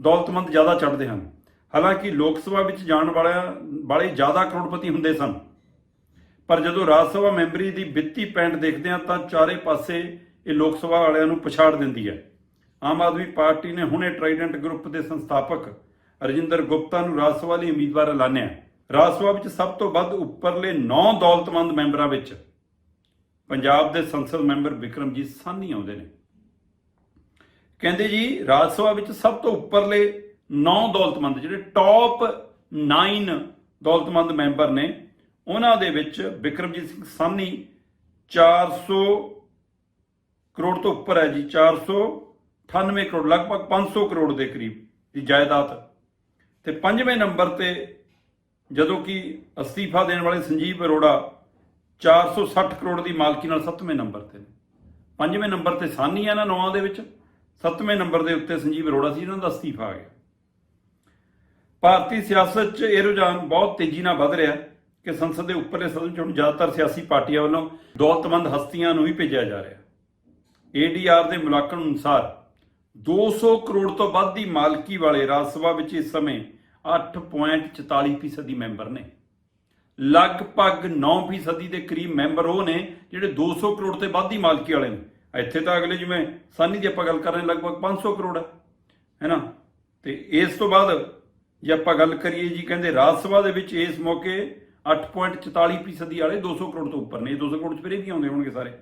ਦੌਲਤਮੰਦ ਜ਼ਿਆਦਾ ਚੜ੍ਹਦੇ ਹਨ। ਹਾਲਾਂਕਿ ਲੋਕ ਸਭਾ ਵਿੱਚ ਜਾਣ ਵਾਲਿਆਂ ਵਾਲੇ ਜ਼ਿਆਦਾ ਕਰੋੜਪਤੀ ਹੁੰਦੇ ਸਨ। ਪਰ ਜਦੋਂ ਰਾਜ ਸਭਾ ਮੈਂਬਰੀ ਦੀ ਵਿੱਤੀ ਪੈਂਟ ਦੇਖਦੇ ਹਾਂ ਤਾਂ ਚਾਰੇ ਪਾਸੇ ਇਹ ਲੋਕ ਸਭਾ ਵਾਲਿਆਂ ਨੂੰ ਪਛਾੜ ਦਿੰਦੀ ਹੈ। ਆਮ ਆਦਮੀ ਪਾਰਟੀ ਨੇ ਹੁਣੇ ਟ੍ਰਾਈਡੈਂਟ ਗਰੁੱਪ ਦੇ ਸੰਸਥਾਪਕ ਰਜਿੰਦਰ ਗੁਪਤਾ ਨੂੰ ਰਾਜ ਸਭਾ ਲਈ ਉਮੀਦਵਾਰ ਐਲਾਨਿਆ। ਰਾਜ ਸਭਾ ਵਿੱਚ ਸਭ ਤੋਂ ਵੱਧ ਉੱਪਰਲੇ 9 ਦੌਲਤਮੰਦ ਮੈਂਬਰਾਂ ਵਿੱਚ ਪੰਜਾਬ ਦੇ ਸੰਸਦ ਮੈਂਬਰ ਵਿਕਰਮਜੀਤ ਸਾਨੀ ਆਉਂਦੇ ਨੇ। ਕਹਿੰਦੇ ਜੀ, ਰਾਜ ਸਭਾ ਵਿੱਚ ਸਭ ਤੋਂ ਉੱਪਰਲੇ 9 ਦੌਲਤਮੰਦ ਜਿਹੜੇ ਟੌਪ 9 ਦੌਲਤਮੰਦ ਮੈਂਬਰ ਨੇ, ਉਹਨਾਂ ਦੇ ਵਿੱਚ ਵਿਕਰਮਜੀਤ ਸਿੰਘ ਸਾਹਨੀ 400 ਕਰੋੜ ਤੋਂ ਉੱਪਰ ਹੈ ਜੀ 498 ਕਰੋੜ, ਲਗਭਗ 500 ਕਰੋੜ ਦੇ ਕਰੀਬ ਦੀ ਜਾਇਦਾਦ। ਤੇ ਪੰਜਵੇਂ ਨੰਬਰ ਤੇ ਜਦੋਂ ਕਿ ਅਸਤੀਫਾ ਦੇਣ ਵਾਲੇ ਸੰਜੀਵ ਅਰੋੜਾ 460 ਕਰੋੜ ਦੀ ਮਾਲਕੀ ਨਾਲ 7ਵੇਂ ਨੰਬਰ ਤੇ ਨੇ। ਪੰਜਵੇਂ ਨੰਬਰ ਤੇ ਸਾਨੀ ਆ ਨਾ ਨੌਆਂ ਦੇ ਵਿੱਚ 7ਵੇਂ ਨੰਬਰ ਦੇ ਉੱਤੇ ਸੰਜੀਵ ਅਰੋੜਾ ਸੀ ਇਹਨਾਂ ਦਾ ਅਸਤੀਫਾ ਆ ਗਿਆ। ਭਾਰਤੀ ਸਿਆਸਤ 'ਚ ਇਹ ਰੁਝਾਨ ਬਹੁਤ ਤੇਜ਼ੀ ਨਾਲ ਵੱਧ ਰਿਹਾ ਕਿ ਸੰਸਦ ਦੇ ਉੱਪਰਲੇ ਸਦਨ 'ਚ ਹੁਣ ਜ਼ਿਆਦਾਤਰ ਸਿਆਸੀ ਪਾਰਟੀਆਂ ਵੱਲੋਂ ਦੌਲਤਮੰਦ ਹਸਤੀਆਂ ਨੂੰ ਹੀ ਭੇਜਿਆ ਜਾ ਰਿਹਾ। ਏਡੀਆਰ ਦੇ ਮੁਲਾਂਕਣ ਅਨੁਸਾਰ 200 ਕਰੋੜ ਤੋਂ ਵੱਧ ਦੀ ਮਾਲਕੀ ਵਾਲੇ ਰਾਜ ਸਭਾ ਵਿੱਚ ਇਸ ਸਮੇਂ 8.44% ਦੀ ਮੈਂਬਰ ਨੇ। ਲਗਭਗ 9% ਦੇ ਕਰੀਬ ਮੈਂਬਰ ਉਹ ਨੇ ਜਿਹੜੇ 200 ਕਰੋੜ ਤੇ ਵੱਧ ਦੀ ਮਾਲਕੀ ਵਾਲੇ ਨੇ। ਇੱਥੇ ਤਾਂ ਅਗਲੇ ਜਿਵੇਂ ਸਾਨੀ ਦੀ ਆਪਾਂ ਗੱਲ ਕਰ ਰਹੇ ਹਾਂ, ਲਗਭਗ 500 ਕਰੋੜ ਹੈ ਹੈਨਾ? ਤੇ ਇਸ ਤੋਂ ਬਾਅਦ ਜੇ ਆਪਾਂ ਗੱਲ ਕਰੀਏ ਜੀ ਕਹਿੰਦੇ ਰਾਜ ਸਭਾ ਦੇ ਵਿੱਚ ਇਸ ਮੌਕੇ 8.44% ਵਾਲੇ 200 ਕਰੋੜ ਤੋਂ ਉੱਪਰ ਨੇ। ਇਹ 200 ਕਰੋੜ ਚ ਫਿਰ ਵੀ ਆਉਂਦੇ ਹੋਣਗੇ ਸਾਰੇ।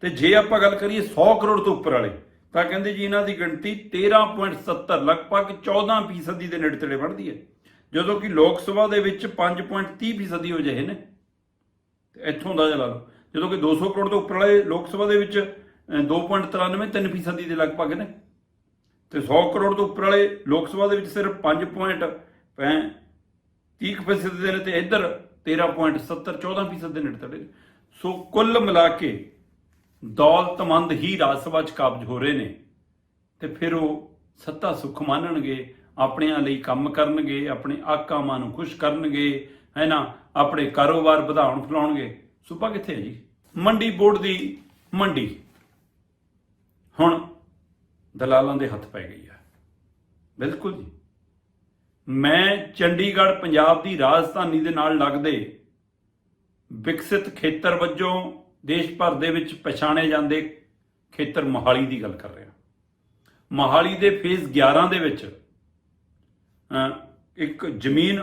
ਤੇ ਜੇ ਆਪਾਂ ਗੱਲ ਕਰੀਏ 100 ਕਰੋੜ ਤੋਂ ਉੱਪਰ ਵਾਲੇ ਤਾਂ ਕਹਿੰਦੇ ਜੀ ਇਹਨਾਂ ਦੀ ਗਿਣਤੀ 13.70 ਲਗਭਗ 14% ਦੇ ਨੇੜੇ ਤੇੜੇ ਵੱਧਦੀ ਹੈ। ਜਦੋਂ ਕਿ ਲੋਕ ਸਭਾ ਦੇ ਵਿੱਚ 5.30% ਹੋ ਜਿਹੇ ਨੇ। ਤੇ ਇੱਥੋਂ ਦਾ ਲਾ ਲਓ ਜਦੋਂ ਕਿ 200 ਕਰੋੜ ਤੋਂ ਉੱਪਰ ਵਾਲੇ ਲੋਕ ਸਭਾ ਦੇ ਵਿੱਚ ਅਹ, 2.93 3% ਦੇ ਲਗਭਗ ਨੇ। ਤੇ 100 ਕਰੋੜ ਤੋਂ ਉੱਪਰ ਵਾਲੇ ਲੋਕ ਸਭਾ ਦੇ ਵਿੱਚ ਸਿਰਫ 5.30% ਦੇ ਨੇ ਤੇ ਇੱਧਰ 13.70 14% ਦੇ ਨੇੜੇ ਤੇੜੇ ਨੇ। ਸੋ ਕੁੱਲ ਮਿਲਾ ਕੇ ਦੌਲਤਮੰਦ ਹੀ ਰਾਜ ਸਭਾ 'ਚ ਕਾਬਜ ਹੋ ਰਹੇ ਨੇ। ਤੇ ਫਿਰ ਉਹ ਸੱਤਾ ਸੁੱਖ ਮੰਨਣਗੇ, ਆਪਣਿਆਂ ਲਈ ਕੰਮ ਕਰਨਗੇ, ਆਪਣੇ ਆਕਾਮਾਂ ਨੂੰ ਖੁਸ਼ ਕਰਨਗੇ, ਹੈ ਨਾ? ਆਪਣੇ ਕਾਰੋਬਾਰ ਵਧਾਉਣ ਫਲਾਉਣਗੇ। ਸੁਪਾ ਕਿੱਥੇ ਹੈ ਜੀ? ਮੰਡੀ ਬੋਰਡ ਦੀ ਮੰਡੀ। ਹੁਣ ਦਲਾਲਾਂ ਦੇ ਹੱਥ ਪੈ ਗਈ ਹੈ ਬਿਲਕੁਲ ਜੀ। ਮੈਂ ਚੰਡੀਗੜ੍ਹ ਪੰਜਾਬ ਦੀ ਰਾਜਧਾਨੀ ਦੇ ਨਾਲ ਲੱਗਦੇ ਵਿਕਸਿਤ ਖੇਤਰ ਵਜੋਂ ਦੇਸ਼ ਭਰ ਦੇ ਵਿੱਚ ਪਛਾਣੇ ਜਾਂਦੇ ਖੇਤਰ ਮੋਹਾਲੀ ਦੀ ਗੱਲ ਕਰ ਰਿਹਾ। ਮੋਹਾਲੀ ਦੇ ਫੇਜ਼ 11 ਦੇ ਵਿੱਚ ਇੱਕ ਜ਼ਮੀਨ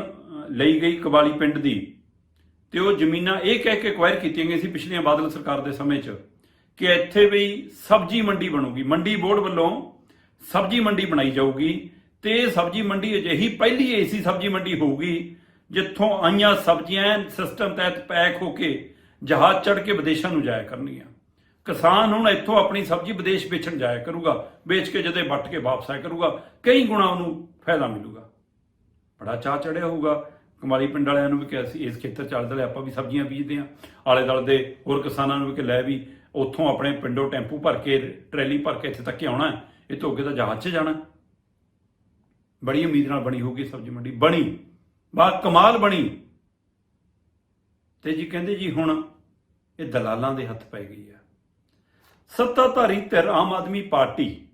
ਲਈ ਗਈ ਕਵਾਲੀ ਪਿੰਡ ਦੀ ਤੇ ਉਹ ਜ਼ਮੀਨਾਂ ਇਹ ਕਹਿ ਕੇ ਅਕਵਾਇਰ ਕੀਤੀਆਂ ਗਈਆਂ ਸੀ ਪਿਛਲੀਆਂ ਬਾਦਲ ਸਰਕਾਰ ਦੇ ਸਮੇਂ 'ਚ ਕਿ ਇੱਥੇ ਵੀ ਸਬਜ਼ੀ ਮੰਡੀ ਬਣੂਗੀ। ਮੰਡੀ ਬੋਰਡ ਵੱਲੋਂ ਸਬਜ਼ੀ ਮੰਡੀ ਬਣਾਈ ਜਾਊਗੀ ਤੇ ਇਹ ਸਬਜ਼ੀ ਮੰਡੀ ਅਜਿਹੀ ਪਹਿਲੀ ਏਸੀ ਸਬਜ਼ੀ ਮੰਡੀ ਹੋਊਗੀ ਜਿੱਥੋਂ ਆਈਆਂ ਸਬਜ਼ੀਆਂ ਸਿਸਟਮ ਤਹਿਤ ਪੈਕ ਹੋ ਕੇ ਜਹਾਜ਼ ਚੜ੍ਹ ਕੇ ਵਿਦੇਸ਼ਾਂ ਨੂੰ ਜਾਇਆ ਕਰਨਗੀਆਂ। ਕਿਸਾਨ ਹੁਣ ਇੱਥੋਂ ਆਪਣੀ ਸਬਜ਼ੀ ਵਿਦੇਸ਼ ਵੇਚਣ ਜਾਇਆ ਕਰੂਗਾ, ਵੇਚ ਕੇ ਜਦੇ ਵੱਟ ਕੇ ਵਾਪਸ ਆਇਆ ਕਰੂਗਾ, ਕਈ ਗੁਣਾ ਉਹਨੂੰ ਫਾਇਦਾ ਮਿਲੂਗਾ। ਬੜਾ ਚਾਹ ਚੜਿਆ ਹੋਊਗਾ। ਕਮਾਲੀ ਪਿੰਡ ਵਾਲਿਆਂ ਨੂੰ ਵੀ ਕਿ ਅਸੀਂ ਇਸ ਖੇਤਰ ਚੱਲਦੇ ਲੈ ਆਪਾਂ ਵੀ ਸਬਜ਼ੀਆਂ ਬੀਜਦੇ ਹਾਂ ਆਲੇ ਦੁਆਲੇ ਦੇ ਹੋਰ ਕਿਸਾਨਾਂ ਨੂੰ ਵੀ ਕਿ ਲੈ ਵੀ ਉੱਥੋਂ ਆਪਣੇ ਪਿੰਡੋਂ ਟੈਂਪੂ ਭਰ ਕੇ, ਟਰੈਲੀ ਭਰ ਕੇ ਇੱਥੇ ਤੱਕ ਹੀ ਆਉਣਾ ਇਹ ਤੋਂ ਅੱਗੇ ਤਾਂ ਜਹਾਜ਼ 'ਚ ਜਾਣਾ। ਬੜੀ ਉਮੀਦ ਨਾਲ ਬਣੀ ਹੋਊਗੀ ਸਬਜ਼ੀ ਮੰਡੀ। ਬਣੀ। ਬਾ ਕਮਾਲ ਬਣੀ। ਤੇ ਜੀ ਕਹਿੰਦੇ ਜੀ ਹੁਣ ਇਹ ਦਲਾਲਾਂ ਦੇ ਹੱਥ ਪੈ ਗਈ ਹੈ ਸੱਤਾਧਾਰੀ ਧਿਰ ਆਮ ਆਦਮੀ ਪਾਰਟੀ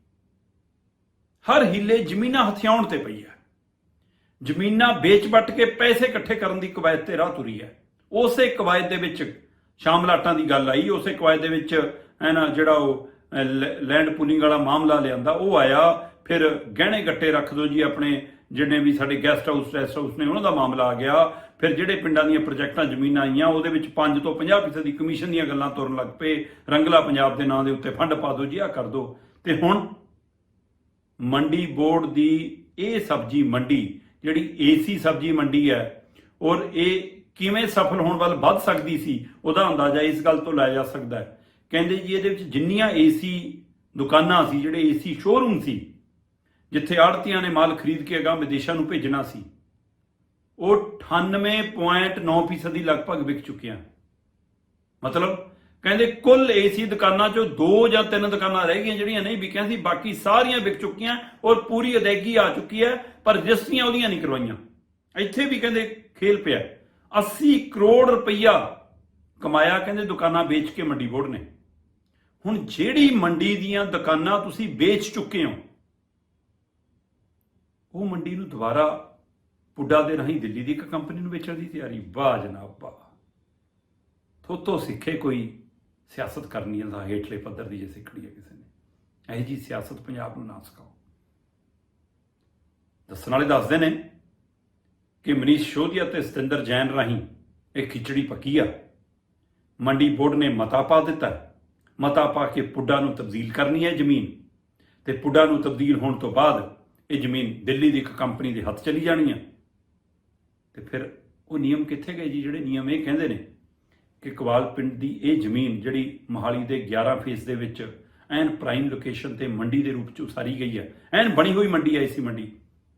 ਹਰ ਹਿੱਲੇ ਜ਼ਮੀਨਾਂ ਹਥਿਆਉਣ ਤੇ ਪਈ ਹੈ ਜ਼ਮੀਨਾਂ ਵੇਚ-ਵੱਟ ਕੇ ਪੈਸੇ ਇਕੱਠੇ ਕਰਨ ਦੀ ਕਵਾਇਦ ਤੇ ਰਾਹ ਤੁਰੀ ਹੈ ਉਸੇ ਕਵਾਇਦ ਦੇ ਵਿੱਚ ਸ਼ਾਮਲਾਟਾਂ ਦੀ ਗੱਲ ਆਈ, ਉਸੇ ਕਵਾਇਦ ਦੇ ਵਿੱਚ ਹੈ ਨਾ ਜਿਹੜਾ ਉਹ ਲੈ- ਲੈਂਡ ਪੂਲਿੰਗ ਵਾਲਾ ਮਾਮਲਾ ਲਿਆਂਦਾ, ਉਹ ਆਇਆ। ਫਿਰ ਗਹਿਣੇ ਗੱਟੇ ਰੱਖ ਦੋ ਜੀ ਆਪਣੇ ਜਿਹੜੇ ਵੀ ਸਾਡੇ ਗੈਸਟ ਹਾਊਸ ਰੈਸਟ ਹਾਊਸ ਨੇ, ਉਹਨਾਂ ਦਾ ਮਾਮਲਾ ਆ ਗਿਆ। ਫਿਰ ਜਿਹੜੇ ਪਿੰਡਾਂ ਦੀਆਂ ਪ੍ਰੋਜੈਕਟਾਂ ਜ਼ਮੀਨਾਂ ਆਈਆਂ, ਉਹਦੇ ਵਿੱਚ 5 ਤੋਂ 50% ਦੀ ਕਮਿਸ਼ਨ ਦੀਆਂ ਗੱਲਾਂ ਤੁਰਨ ਲੱਗ ਪਏ। ਰੰਗਲਾ ਪੰਜਾਬ ਦੇ ਨਾਂ ਦੇ ਉੱਤੇ ਫੰਡ ਪਾ ਦਿਓ ਜੀ ਆ ਕਰ ਦਿਓ। ਤੇ ਹੁਣ ਮੰਡੀ ਬੋਰਡ ਦੀ ਇਹ ਸਬਜ਼ੀ ਮੰਡੀ, ਜਿਹੜੀ ਏਸੀ ਸਬਜ਼ੀ ਮੰਡੀ ਹੈ, ਔਰ ਇਹ ਕਿਵੇਂ ਸਫਲ ਹੋਣ ਵੱਲ ਵੱਧ ਸਕਦੀ ਸੀ, ਉਹਦਾ ਅੰਦਾਜ਼ਾ ਇਸ ਗੱਲ ਤੋਂ ਲਾਇਆ ਜਾ ਸਕਦਾ ਹੈ। ਕਹਿੰਦੇ ਜੀ, ਇਹਦੇ ਵਿੱਚ ਜਿੰਨੀਆਂ ਏਸੀ ਦੁਕਾਨਾਂ ਸੀ, ਜਿਹੜੇ ਏਸੀ ਸ਼ੋਰੂਮ ਸੀ, ਜਿੱਥੇ ਆੜਤੀਆਂ ਨੇ ਮਾਲ ਖਰੀਦ ਕੇ ਅਗਾਂਹ ਵਿਦੇਸ਼ਾਂ ਨੂੰ ਭੇਜਣਾ ਸੀ ਉਹ 98.9% ਦੀ ਲਗਭਗ ਵਿਕ ਚੁੱਕੀਆਂ। ਮਤਲਬ ਕਹਿੰਦੇ ਕੁੱਲ ਏਸੀ ਦੁਕਾਨਾਂ ਚੋਂ ਦੋ ਜਾਂ ਤਿੰਨ ਦੁਕਾਨਾਂ ਰਹਿ ਗਈਆਂ ਜਿਹੜੀਆਂ ਨਹੀਂ ਵਿਕੀਆਂ ਸੀ, ਬਾਕੀ ਸਾਰੀਆਂ ਵਿਕ ਚੁੱਕੀਆਂ ਔਰ ਪੂਰੀ ਅਦਾਇਗੀ ਆ ਚੁੱਕੀ ਹੈ, ਪਰ ਰਜਿਸਟਰੀਆਂ ਉਹਦੀਆਂ ਨਹੀਂ ਕਰਵਾਈਆਂ। ਇੱਥੇ ਵੀ ਕਹਿੰਦੇ ਖੇਲ ਪਿਆ। 80 ਕਰੋੜ ਰੁਪਈਆ ਕਮਾਇਆ ਕਹਿੰਦੇ ਦੁਕਾਨਾਂ ਵੇਚ ਕੇ ਮੰਡੀ ਬੋਰਡ ਨੇ। ਹੁਣ ਜਿਹੜੀ ਮੰਡੀ ਦੀਆਂ ਦੁਕਾਨਾਂ ਤੁਸੀਂ ਵੇਚ ਚੁੱਕੇ ਹੋ, ਉਹ ਮੰਡੀ ਨੂੰ ਦੁਬਾਰਾ ਪੁੱਡਾ ਦੇ ਰਾਹੀਂ ਦਿੱਲੀ ਦੀ ਇੱਕ ਕੰਪਨੀ ਨੂੰ ਵੇਚਣ ਦੀ ਤਿਆਰੀ। ਵਾਹ ਜਨਾਬ, ਵਾਹ। ਥੋਤੋਂ ਸਿੱਖੇ ਕੋਈ ਸਿਆਸਤ ਕਰਨੀ ਹੈ ਤਾਂ ਹੇਠਲੇ ਪੱਧਰ ਦੀ ਜੇ ਸਿੱਖਣੀ ਹੈ ਕਿਸੇ ਨੇ। ਇਹ ਜੀ ਸਿਆਸਤ ਪੰਜਾਬ ਨੂੰ ਨਾ ਸਿਖਾਓ। ਦੱਸਣ ਵਾਲੇ ਦੱਸਦੇ ਨੇ ਕਿ ਮਨੀਸ਼ ਸ਼ੋਧਿਆ ਤੇ ਸਤਿੰਦਰ ਜੈਨ ਰਾਹੀਂ ਇਹ ਖਿਚੜੀ ਪੱਕੀ ਆ। ਮੰਡੀ ਬੋਰਡ ਨੇ ਮਤਾ ਪਾ ਦਿੱਤਾ ਮਤਾ ਪਾ ਕੇ ਪੁੱਡਾ ਨੂੰ ਤਬਦੀਲ ਕਰਨੀ ਹੈ ਜ਼ਮੀਨ ਤੇ ਪੁੱਡਾ ਨੂੰ ਤਬਦੀਲ ਹੋਣ ਤੋਂ ਬਾਅਦ ਇਹ ਜ਼ਮੀਨ ਦਿੱਲੀ ਦੀ ਇੱਕ ਕੰਪਨੀ ਦੇ ਹੱਥ ਚਲੀ ਜਾਣੀ ਹੈ। ਤੇ ਫਿਰ ਉਹ ਨਿਯਮ ਕਿੱਥੇ ਗਏ ਜੀ? ਜਿਹੜੇ ਨਿਯਮ ਇਹ ਕਹਿੰਦੇ ਨੇ ਕਿ ਕਵਾਲ ਪਿੰਡ ਦੀ ਇਹ ਜ਼ਮੀਨ ਜਿਹੜੀ ਮੋਹਾਲੀ ਦੇ 11 ਫੇਸ ਦੇ ਵਿੱਚ ਐਨ ਪ੍ਰਾਈਮ ਲੋਕੇਸ਼ਨ ਤੇ ਮੰਡੀ ਦੇ ਰੂਪ ਚ ਉਸਾਰੀ ਗਈ ਹੈ। ਐਨ ਬਣੀ ਹੋਈ ਮੰਡੀ ਹੈ ਸੀ ਮੰਡੀ।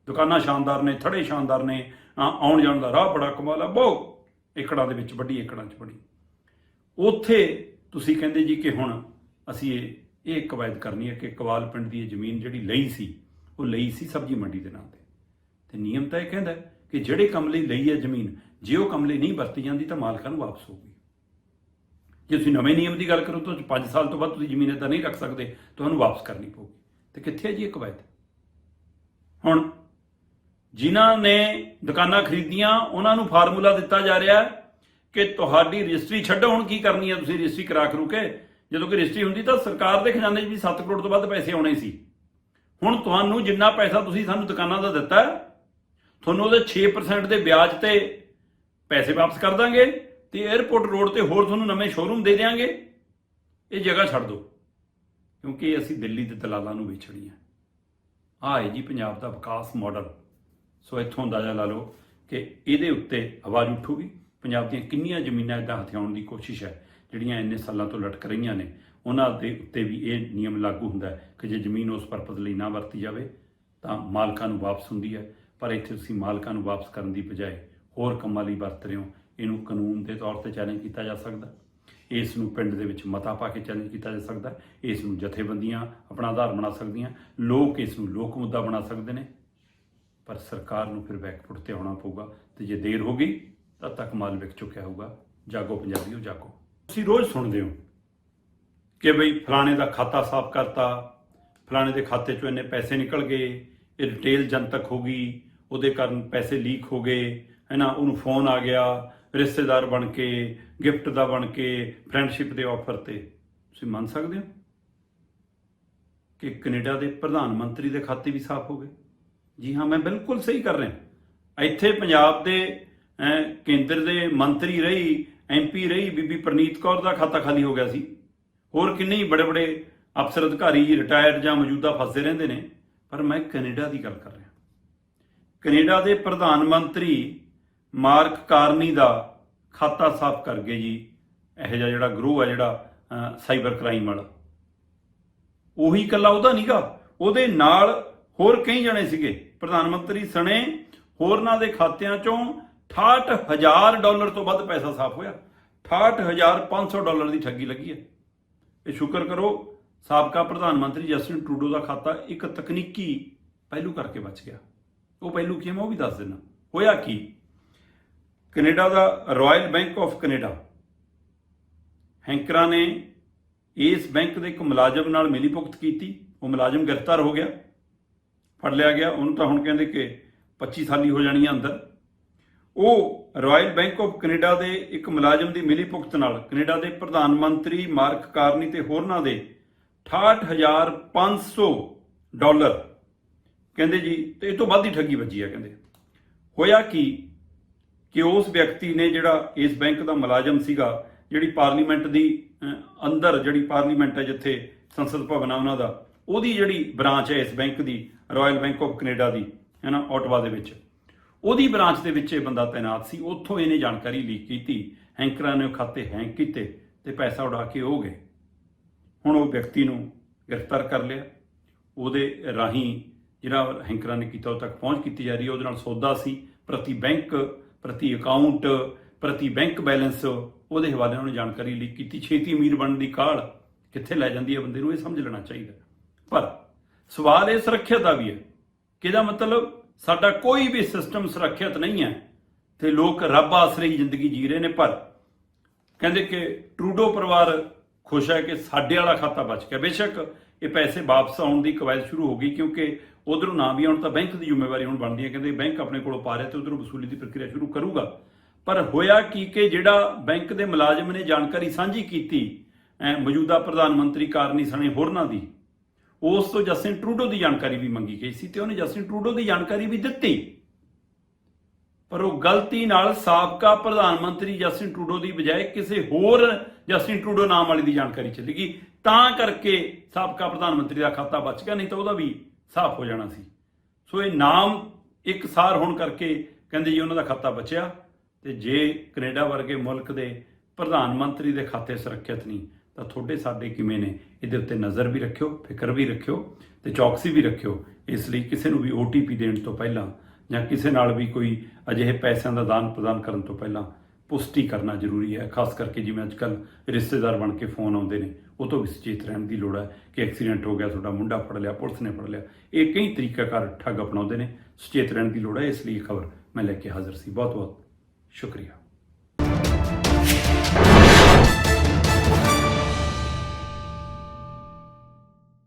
ਦੁਕਾਨਾਂ ਸ਼ਾਨਦਾਰ ਨੇ, ਥੜੇ ਸ਼ਾਨਦਾਰ ਨੇ ਆਉਣ ਜਾਣ ਦਾ ਰਾਹ ਬੜਾ ਕਮਾਲ ਆ ਬਹੁਤ ਏਕੜਾਂ ਦੇ ਵਿੱਚ ਵੱਡੀ ਏਕੜਾਂ 'ਚ ਬਣੀ। ਉੱਥੇ ਤੁਸੀਂ ਕਹਿੰਦੇ ਜੀ ਕਿ ਹੁਣ ਅਸੀਂ ਇਹ ਇਹ ਕਵਾਇਦ ਕਰਨੀ ਹੈ ਕਿ ਕਵਾਲ ਪਿੰਡ ਦੀ ਇਹ ਜ਼ਮੀਨ ਜਿਹੜੀ ਲਈ ਸੀ, ਉਹ ਲਈ ਸੀ ਸਬਜ਼ੀ ਮੰਡੀ ਦੇ ਨਾਂ ਤੇ। ਤੇ ਨਿਯਮ ਤਾਂ ਇਹ ਕਹਿੰਦਾ ਹੈ ਕਿ ਜਿਹੜੇ ਕੰਮ ਲਈ ਲਈ ਹੈ ਜ਼ਮੀਨ, ਜੇ ਉਹ ਕੰਮ ਲਈ ਨਹੀਂ ਵਰਤੀ ਜਾਂਦੀ ਤਾਂ ਮਾਲਕਾਂ ਨੂੰ ਵਾਪਸ ਹੋਊਗੀ ਜੇ ਤੁਸੀਂ ਨਵੇਂ ਨਿਯਮ ਦੀ ਗੱਲ ਕਰੋ ਤਾਂ 5 ਸਾਲ ਤੋਂ ਬਾਅਦ ਤੁਸੀਂ ਜ਼ਮੀਨ ਏਦਾਂ ਨਹੀਂ ਰੱਖ ਸਕਦੇ, ਤੁਹਾਨੂੰ ਵਾਪਸ ਕਰਨੀ ਪਊਗੀ। ਤੇ ਕਿੱਥੇ ਹੈ ਜੀ ਇਹ ਕਵਾਇਦ? ਹੁਣ ਜਿਨ੍ਹਾਂ ਨੇ ਦੁਕਾਨਾਂ ਖਰੀਦੀਆਂ, ਉਹਨਾਂ ਨੂੰ ਫਾਰਮੂਲਾ ਦਿੱਤਾ ਜਾ ਰਿਹਾ ਕਿ ਤੁਹਾਡੀ ਰਜਿਸਟਰੀ ਛੱਡੋ, ਹੁਣ ਕੀ ਕਰਨੀ ਹੈ ਤੁਸੀਂ ਰਜਿਸਟਰੀ ਕਰਾ ਕਰੂ ਕੇ? ਜਦੋਂ ਕਿ ਰਜਿਸਟਰੀ ਹੁੰਦੀ ਤਾਂ ਸਰਕਾਰ ਦੇ ਖਜ਼ਾਨੇ 'ਚ ਵੀ 7 ਕਰੋੜ ਤੋਂ ਵੱਧ ਪੈਸੇ ਆਉਣੇ ਸੀ। ਹੁਣ ਤੁਹਾਨੂੰ ਜਿੰਨਾ ਪੈਸਾ ਤੁਸੀਂ ਸਾਨੂੰ ਦੁਕਾਨਾਂ ਦਾ ਦਿੱਤਾ ਤੁਹਾਨੂੰ ਉਹਦੇ 6% ਦੇ ਵਿਆਜ ਤੇ ਪੈਸੇ ਵਾਪਸ ਕਰ ਦਾਂਗੇ ਤੇ 에어ਪੋਰਟ ਰੋਡ ਤੇ ਹੋਰ ਤੁਹਾਨੂੰ ਨਵੇਂ ਸ਼ੋਰੂਮ ਦੇ ਦੇਵਾਂਗੇ ਇਹ ਜਗ੍ਹਾ ਛੱਡ ਦਿਓ, ਕਿਉਂਕਿ ਇਹ ਅਸੀਂ ਦਿੱਲੀ ਦੇ ਦਲਾਲਾਂ ਨੂੰ ਵੇਚਣੀ ਹੈ ਆਹ ਹੈ ਜੀ ਪੰਜਾਬ ਦਾ ਵਿਕਾਸ ਮਾਡਲ ਸੋ ਇੱਥੋਂ ਅੰਦਾਜ਼ਾ ਲਾ ਲਓ ਕਿ ਇਹਦੇ ਉੱਤੇ ਆਵਾਜ਼ ਉੱਠੂਗੀ। ਪੰਜਾਬ ਦੀਆਂ ਕਿੰਨੀਆਂ ਜ਼ਮੀਨਾਂ ਇਦਾਂ ਹਥਿਆਉਣ ਦੀ ਕੋਸ਼ਿਸ਼ ਹੈ, ਜਿਹੜੀਆਂ ਇੰਨੇ ਸਾਲਾਂ ਤੋਂ ਲਟਕ ਰਹੀਆਂ ਨੇ। ਉਹਨਾਂ ਦੇ ਉੱਤੇ ਵੀ ਇਹ ਨਿਯਮ ਲਾਗੂ ਹੁੰਦਾ ਹੈ ਕਿ ਜੇ ਜ਼ਮੀਨ ਉਸ ਪਰਪਸ ਲਈ ਨਾ ਵਰਤੀ ਜਾਵੇ, ਤਾਂ ਮਾਲਕਾਂ ਨੂੰ ਵਾਪਸ ਹੁੰਦੀ ਹੈ। ਪਰ ਇੱਥੇ ਤੁਸੀਂ ਮਾਲਕਾਂ ਨੂੰ ਵਾਪਸ ਕਰਨ ਦੀ ਬਜਾਏ ਹੋਰ ਕੰਮਾਂ ਲਈ ਵਰਤ ਰਹੇ ਹੋ। ਇਹਨੂੰ ਕਾਨੂੰਨ ਦੇ ਤੌਰ ਤੇ ਚੈਲੰਜ ਕੀਤਾ ਜਾ ਸਕਦਾ। ਇਸ ਨੂੰ ਪਿੰਡ ਦੇ ਵਿੱਚ ਮਤਾ ਪਾ ਕੇ ਚੈਲੰਜ ਕੀਤਾ ਜਾ ਸਕਦਾ। ਇਸ ਨੂੰ ਜਥੇਬੰਦੀਆਂ ਆਪਣਾ ਆਧਾਰ ਬਣਾ ਸਕਦੀਆਂ। ਲੋਕ ਇਸ ਨੂੰ ਲੋਕ ਮੁੱਦਾ ਬਣਾ ਸਕਦੇ ਨੇ। ਪਰ ਸਰਕਾਰ ਨੂੰ ਫਿਰ ਬੈਕਫੁੱਟ ਤੇ ਆਉਣਾ ਪਊਗਾ ਤੇ ਜੇ ਦੇਰ ਹੋ ਗਈ ਤਦ ਤੱਕ ਮਾਲ ਵਿਕ ਚੁੱਕਿਆ ਹੋਊਗਾ। ਜਾਗੋ ਪੰਜਾਬੀਓ, ਜਾਗੋ। ਤੁਸੀਂ ਰੋਜ਼ ਸੁਣਦੇ ਹੋ ਕਿ ਬਈ ਫਲਾਣੇ ਦਾ ਖਾਤਾ ਸਾਫ਼ ਕਰਤਾ, ਫਲਾਣੇ ਦੇ ਖਾਤੇ ਚੋਂ ਇੰਨੇ ਪੈਸੇ ਨਿਕਲ ਗਏ, ਇਹ ਰਿਟੇਲ ਜਨਤਕ ਹੋ ਗਈ ਉਹਦੇ ਕਾਰਨ ਪੈਸੇ ਲੀਕ ਹੋ ਗਏ ਹੈ ਨਾ ਉਹਨੂੰ ਫੋਨ ਆ ਗਿਆ, ਰਿਸ਼ਤੇਦਾਰ ਬਣ ਕੇ ਗਿਫਟ ਦਾ ਬਣ ਕੇ ਫਰੈਂਡਸ਼ਿਪ ਦੇ ਆਫਰ ਤੇ। ਤੁਸੀਂ ਮੰਨ ਸਕਦੇ ਹੋ ਕਿ ਕੈਨੇਡਾ ਦੇ ਪ੍ਰਧਾਨ ਮੰਤਰੀ ਦੇ ਖਾਤੇ ਵੀ ਸਾਫ਼ ਹੋ ਗਏ? ਜੀ ਹਾਂ, ਮੈਂ ਬਿਲਕੁਲ ਸਹੀ ਕਰ ਰਿਹਾ। ਇੱਥੇ ਪੰਜਾਬ ਦੇ ਕੇਂਦਰ ਦੇ ਮੰਤਰੀ ਰਹੀ ਐਮਪੀ ਰਹੀ, ਬੀਬੀ ਪ੍ਰਨੀਤ ਕੌਰ ਦਾ ਖਾਤਾ ਖਾਲੀ ਹੋ ਗਿਆ ਸੀ। ਹੋਰ ਕਿੰਨੇ ਹੀ ਬੜੇ ਬੜੇ ਅਫਸਰ ਅਧਿਕਾਰੀ ਰਿਟਾਇਰਡ ਜਾਂ ਮੌਜੂਦਾ ਫਸਦੇ ਰਹਿੰਦੇ ਨੇ। ਪਰ ਮੈਂ ਕੈਨੇਡਾ ਦੀ ਗੱਲ ਕਰ ਰਿਹਾ। ਕੈਨੇਡਾ ਦੇ ਪ੍ਰਧਾਨ ਮੰਤਰੀ ਮਾਰਕ ਕਾਰਨੀ ਦਾ ਖਾਤਾ ਸਾਫ਼ ਕਰ ਗਏ ਜੀ। ਇਹ ਜਿਹਾ ਜਿਹੜਾ ਗਰੋਹ ਹੈ ਜਿਹੜਾ ਸਾਈਬਰ ਕ੍ਰਾਈਮ ਵਾਲਾ। ਉਹੀ ਇਕੱਲਾ ਉਹਦਾ ਨਹੀਂਗਾ ਉਹਦੇ ਨਾਲ ਹੋਰ ਕਈ ਜਣੇ ਸੀਗੇ। ਪ੍ਰਧਾਨ ਮੰਤਰੀ ਸਣੇ ਹੋਰਨਾਂ ਦੇ ਖਾਤਿਆਂ ਚੋਂ 68000 ਡਾਲਰ ਤੋਂ ਵੱਧ ਪੈਸਾ ਸਾਫ਼ ਹੋਇਆ। 68500 ਡਾਲਰ ਦੀ ਠੱਗੀ ਲੱਗੀ ਹੈ। ਇਹ ਸ਼ੁਕਰ ਕਰੋ, ਸਾਬਕਾ ਪ੍ਰਧਾਨ ਮੰਤਰੀ ਜਸਟਿਨ ਟਰੂਡੋ ਦਾ ਖਾਤਾ ਇੱਕ ਤਕਨੀਕੀ ਪਹਿਲੂ ਕਰਕੇ ਬਚ ਗਿਆ। ਉਹ ਪਹਿਲੂ ਕੀ ਹੈ ਮੈਂ ਉਹ ਵੀ ਦੱਸ ਦਿੰਦਾ। ਹੋਇਆ ਕੀ? ਕੈਨੇਡਾ ਦਾ ਰਾਇਲ ਬੈਂਕ ਆਫ ਕੈਨੇਡਾ ਹੈਂਕਰਾਂ ਨੇ ਇਸ ਬੈਂਕ ਦੇ ਇੱਕ ਮੁਲਾਜ਼ਮ ਨਾਲ ਮਿਲੀ ਭੁਗਤ ਕੀਤੀ। ਉਹ ਮੁਲਾਜ਼ਮ ਗ੍ਰਿਫਤਾਰ ਹੋ ਗਿਆ, ਫੜ ਲਿਆ ਗਿਆ। ਉਹਨੂੰ ਤਾਂ ਹੁਣ ਕਹਿੰਦੇ ਕਿ 25 ਸਾਲੀ ਹੋ ਜਾਣੀ ਹੈ ਅੰਦਰ। ਉਹ ਰਾਇਲ ਬੈਂਕ ਆਫ ਕੈਨੇਡਾ ਦੇ ਇੱਕ ਮੁਲਾਜ਼ਮ ਦੀ ਮਿਲੀ ਭੁਗਤ ਨਾਲ ਕੈਨੇਡਾ ਦੇ ਪ੍ਰਧਾਨ ਮੰਤਰੀ ਮਾਰਕ ਕਾਰਨੀ ਤੇ ਹੋਰਨਾਂ ਦੇ 68500 ਡਾਲਰ ਕਹਿੰਦੇ ਜੀ, ਤੇ ਇਹ ਤੋਂ ਵੱਧ ਹੀ ਠੱਗੀ ਵੱਜੀ ਆ ਕਹਿੰਦੇ। ਹੋਇਆ ਕੀ ਕਿ ਉਸ ਵਿਅਕਤੀ ਨੇ ਜਿਹੜਾ ਇਸ ਬੈਂਕ ਦਾ ਮੁਲਾਜ਼ਮ ਸੀਗਾ, ਜਿਹੜੀ ਪਾਰਲੀਮੈਂਟ ਦੀ ਅੰਦਰ ਜਿਹੜੀ ਪਾਰਲੀਮੈਂਟ ਹੈ ਜਿੱਥੇ ਸੰਸਦ ਭਵਨ ਆ ਉਹਨਾਂ ਦਾ, ਉਹਦੀ ਜਿਹੜੀ ਬ੍ਰਾਂਚ ਹੈ ਇਸ ਬੈਂਕ ਦੀ ਰਾਇਲ ਬੈਂਕ ਆਫ ਕੈਨੇਡਾ ਦੀ ਹੈ ਨਾ ਓਟਵਾ ਦੇ ਵਿੱਚ। ਉਹਦੀ ਬ੍ਰਾਂਚ ਦੇ ਵਿੱਚ ਇਹ ਬੰਦਾ ਤਾਇਨਾਤ ਸੀ, ਉੱਥੋਂ ਇਹਨੇ ਜਾਣਕਾਰੀ ਲੀਕ ਕੀਤੀ, ਹੈਂਕਰਾਂ ਨੇ ਖਾਤੇ ਹੈਂਕ ਕੀਤੇ ਤੇ ਪੈਸਾ ਉਡਾ ਕੇ ਉਹ ਗਏ। ਹੁਣ ਉਹ ਵਿਅਕਤੀ ਨੂੰ ਗ੍ਰਿਫਤਾਰ ਕਰ ਲਿਆ। ਉਹਦੇ ਰਾਹੀਂ ਜਿਹੜਾ ਹੈਂਕਰਾਂ ਨੇ ਕੀਤਾ, ਉਹ ਤੱਕ ਪਹੁੰਚ ਕੀਤੀ ਜਾ ਰਹੀ ਹੈ। ਉਹਦੇ ਨਾਲ ਸੌਦਾ ਸੀ, ਪ੍ਰਤੀ ਬੈਂਕ, ਪ੍ਰਤੀ ਅਕਾਊਂਟ, ਪ੍ਰਤੀ ਬੈਂਕ ਬੈਲੈਂਸ, ਉਹਦੇ ਹਵਾਲੇ ਨਾਲ ਉਹਨੇ ਜਾਣਕਾਰੀ ਲੀਕ ਕੀਤੀ। ਛੇਤੀ ਅਮੀਰ ਬਣਨ ਦੀ ਕਾਲ ਕਿੱਥੇ ਲੈ ਜਾਂਦੀ ਹੈ ਬੰਦੇ ਨੂੰ, ਇਹ ਸਮਝ ਲੈਣਾ ਚਾਹੀਦਾ। ਪਰ ਸਵਾਲ ਇਹ ਸੁਰੱਖਿਅਤ ਦਾ ਵੀ ਹੈ ਕਿਹਦਾ ਮਤਲਬ ਸਾਡਾ ਕੋਈ ਵੀ ਸਿਸਟਮ ਸੁਰੱਖਿਅਤ ਨਹੀਂ ਹੈ ਤੇ ਲੋਕ ਰੱਬ ਆਸਰੇ ਹੀ ਜ਼ਿੰਦਗੀ ਜੀ ਰਹੇ ਨੇ। ਪਰ ਕਹਿੰਦੇ ਕਿ ਟਰੂਡੋ ਪਰਿਵਾਰ ਖੁਸ਼ ਹੈ ਕਿ ਸਾਡੇ ਵਾਲਾ ਖਾਤਾ ਬਚ ਗਿਆ। ਬੇਸ਼ੱਕ ਇਹ ਪੈਸੇ ਵਾਪਸ ਆਉਣ ਦੀ ਕਵਾਇਦ ਸ਼ੁਰੂ ਹੋ ਗਈ, ਕਿਉਂਕਿ ਉਧਰੋਂ ਨਾ ਵੀ ਆਉਣ ਤਾਂ ਬੈਂਕ ਦੀ ਜ਼ਿੰਮੇਵਾਰੀ ਹੁਣ ਬਣਦੀ ਹੈ। ਕਹਿੰਦੇ ਬੈਂਕ ਆਪਣੇ ਕੋਲੋਂ ਪਾ ਰਿਹਾ ਤੇ ਉਧਰੋਂ ਵਸੂਲੀ ਦੀ ਪ੍ਰਕਿਰਿਆ ਸ਼ੁਰੂ ਕਰੂਗਾ। ਪਰ ਹੋਇਆ ਕੀ ਕਿ ਜਿਹੜਾ ਬੈਂਕ ਦੇ ਮੁਲਾਜ਼ਮ ਨੇ ਜਾਣਕਾਰੀ ਸਾਂਝੀ ਕੀਤੀ ਅਹ ਮੌਜੂਦਾ ਪ੍ਰਧਾਨ ਮੰਤਰੀ ਕਾਰਨੀ ਸਣੇ ਹੋਰਨਾਂ ਦੀ, ਉਸ ਤੋਂ ਜਸਟਿਨ ਟਰੂਡੋ ਦੀ ਜਾਣਕਾਰੀ ਵੀ ਮੰਗੀ ਗਈ ਸੀ ਤੇ ਉਹਨੇ ਜਸਟਿਨ ਟਰੂਡੋ ਦੀ ਜਾਣਕਾਰੀ ਵੀ ਦਿੱਤੀ। ਪਰ ਉਹ ਗਲਤੀ ਨਾਲ ਸਾਬਕਾ ਪ੍ਰਧਾਨ ਮੰਤਰੀ ਜਸਟਿਨ ਟਰੂਡੋ ਦੀ ਬਜਾਏ ਕਿਸੇ ਹੋਰ ਜਸਟਿਨ ਟਰੂਡੋ ਨਾਮ ਵਾਲੀ ਦੀ ਜਾਣਕਾਰੀ ਚਲੀ ਗਈ। ਤਾਂ ਕਰਕੇ ਸਾਬਕਾ ਪ੍ਰਧਾਨ ਮੰਤਰੀ ਦਾ ਖਾਤਾ ਬਚ ਗਿਆ, ਨਹੀਂ ਤਾਂ ਉਹਦਾ ਵੀ ਸਾਫ਼ ਹੋ ਜਾਣਾ ਸੀ। ਸੋ ਇਹ ਨਾਮ ਇੱਕ ਸਾਰ ਹੋਣ ਕਰਕੇ ਕਹਿੰਦੇ ਜੀ ਉਹਨਾਂ ਦਾ ਖਾਤਾ ਬਚਿਆ ਤੇ ਜੇ ਕੈਨੇਡਾ ਵਰਗੇ ਮੁਲਕ ਦੇ ਪ੍ਰਧਾਨ ਮੰਤਰੀ ਦੇ ਖਾਤੇ ਸੁਰੱਖਿਅਤ ਨਹੀਂ, ਤਾਂ ਤੁਹਾਡੇ ਸਾਡੇ ਕਿਵੇਂ ਨੇ? ਇਹਦੇ ਉੱਤੇ ਨਜ਼ਰ ਵੀ ਰੱਖਿਓ, ਫਿਕਰ ਵੀ ਰੱਖਿਓ ਤੇ ਚੌਕਸੀ ਵੀ ਰੱਖਿਓ। ਇਸ ਲਈ ਕਿਸੇ ਨੂੰ ਵੀ OTP ਦੇਣ ਤੋਂ ਪਹਿਲਾਂ ਜਾਂ ਕਿਸੇ ਨਾਲ ਵੀ ਕੋਈ ਅਜਿਹੇ ਪੈਸਿਆਂ ਦਾ ਦਾਨ ਪ੍ਰਦਾਨ ਕਰਨ ਤੋਂ ਪਹਿਲਾਂ ਪੁਸ਼ਟੀ ਕਰਨਾ ਜ਼ਰੂਰੀ ਹੈ, ਖਾਸ ਕਰਕੇ ਜਿਵੇਂ ਅੱਜ ਅੱਜਕੱਲ ਰਿਸ਼ਤੇਦਾਰ ਬਣ ਕੇ ਫੋਨ ਆਉਂਦੇ ਨੇ, ਉਹ ਤੋਂ ਵੀ ਸੁਚੇਤ ਰਹਿਣ ਦੀ ਲੋੜ ਹੈ ਕਿ ਐਕਸੀਡੈਂਟ ਹੋ ਗਿਆ, ਤੁਹਾਡਾ ਮੁੰਡਾ ਫੜ ਲਿਆ, ਪੁਲਿਸ ਨੇ ਫੜ ਲਿਆ। ਇਹ ਕਈ ਤਰੀਕਾਕਾਰ ਠੱਗ ਅਪਣਾਉਂਦੇ ਨੇ, ਸੁਚੇਤ ਰਹਿਣ ਦੀ ਲੋੜ ਹੈ, ਇਸ ਲਈ ਖਬਰ ਮੈਂ ਲੈ ਕੇ ਹਾਜ਼ਰ ਸੀ। ਬਹੁਤ ਬਹੁਤ ਸ਼ੁਕਰੀਆ।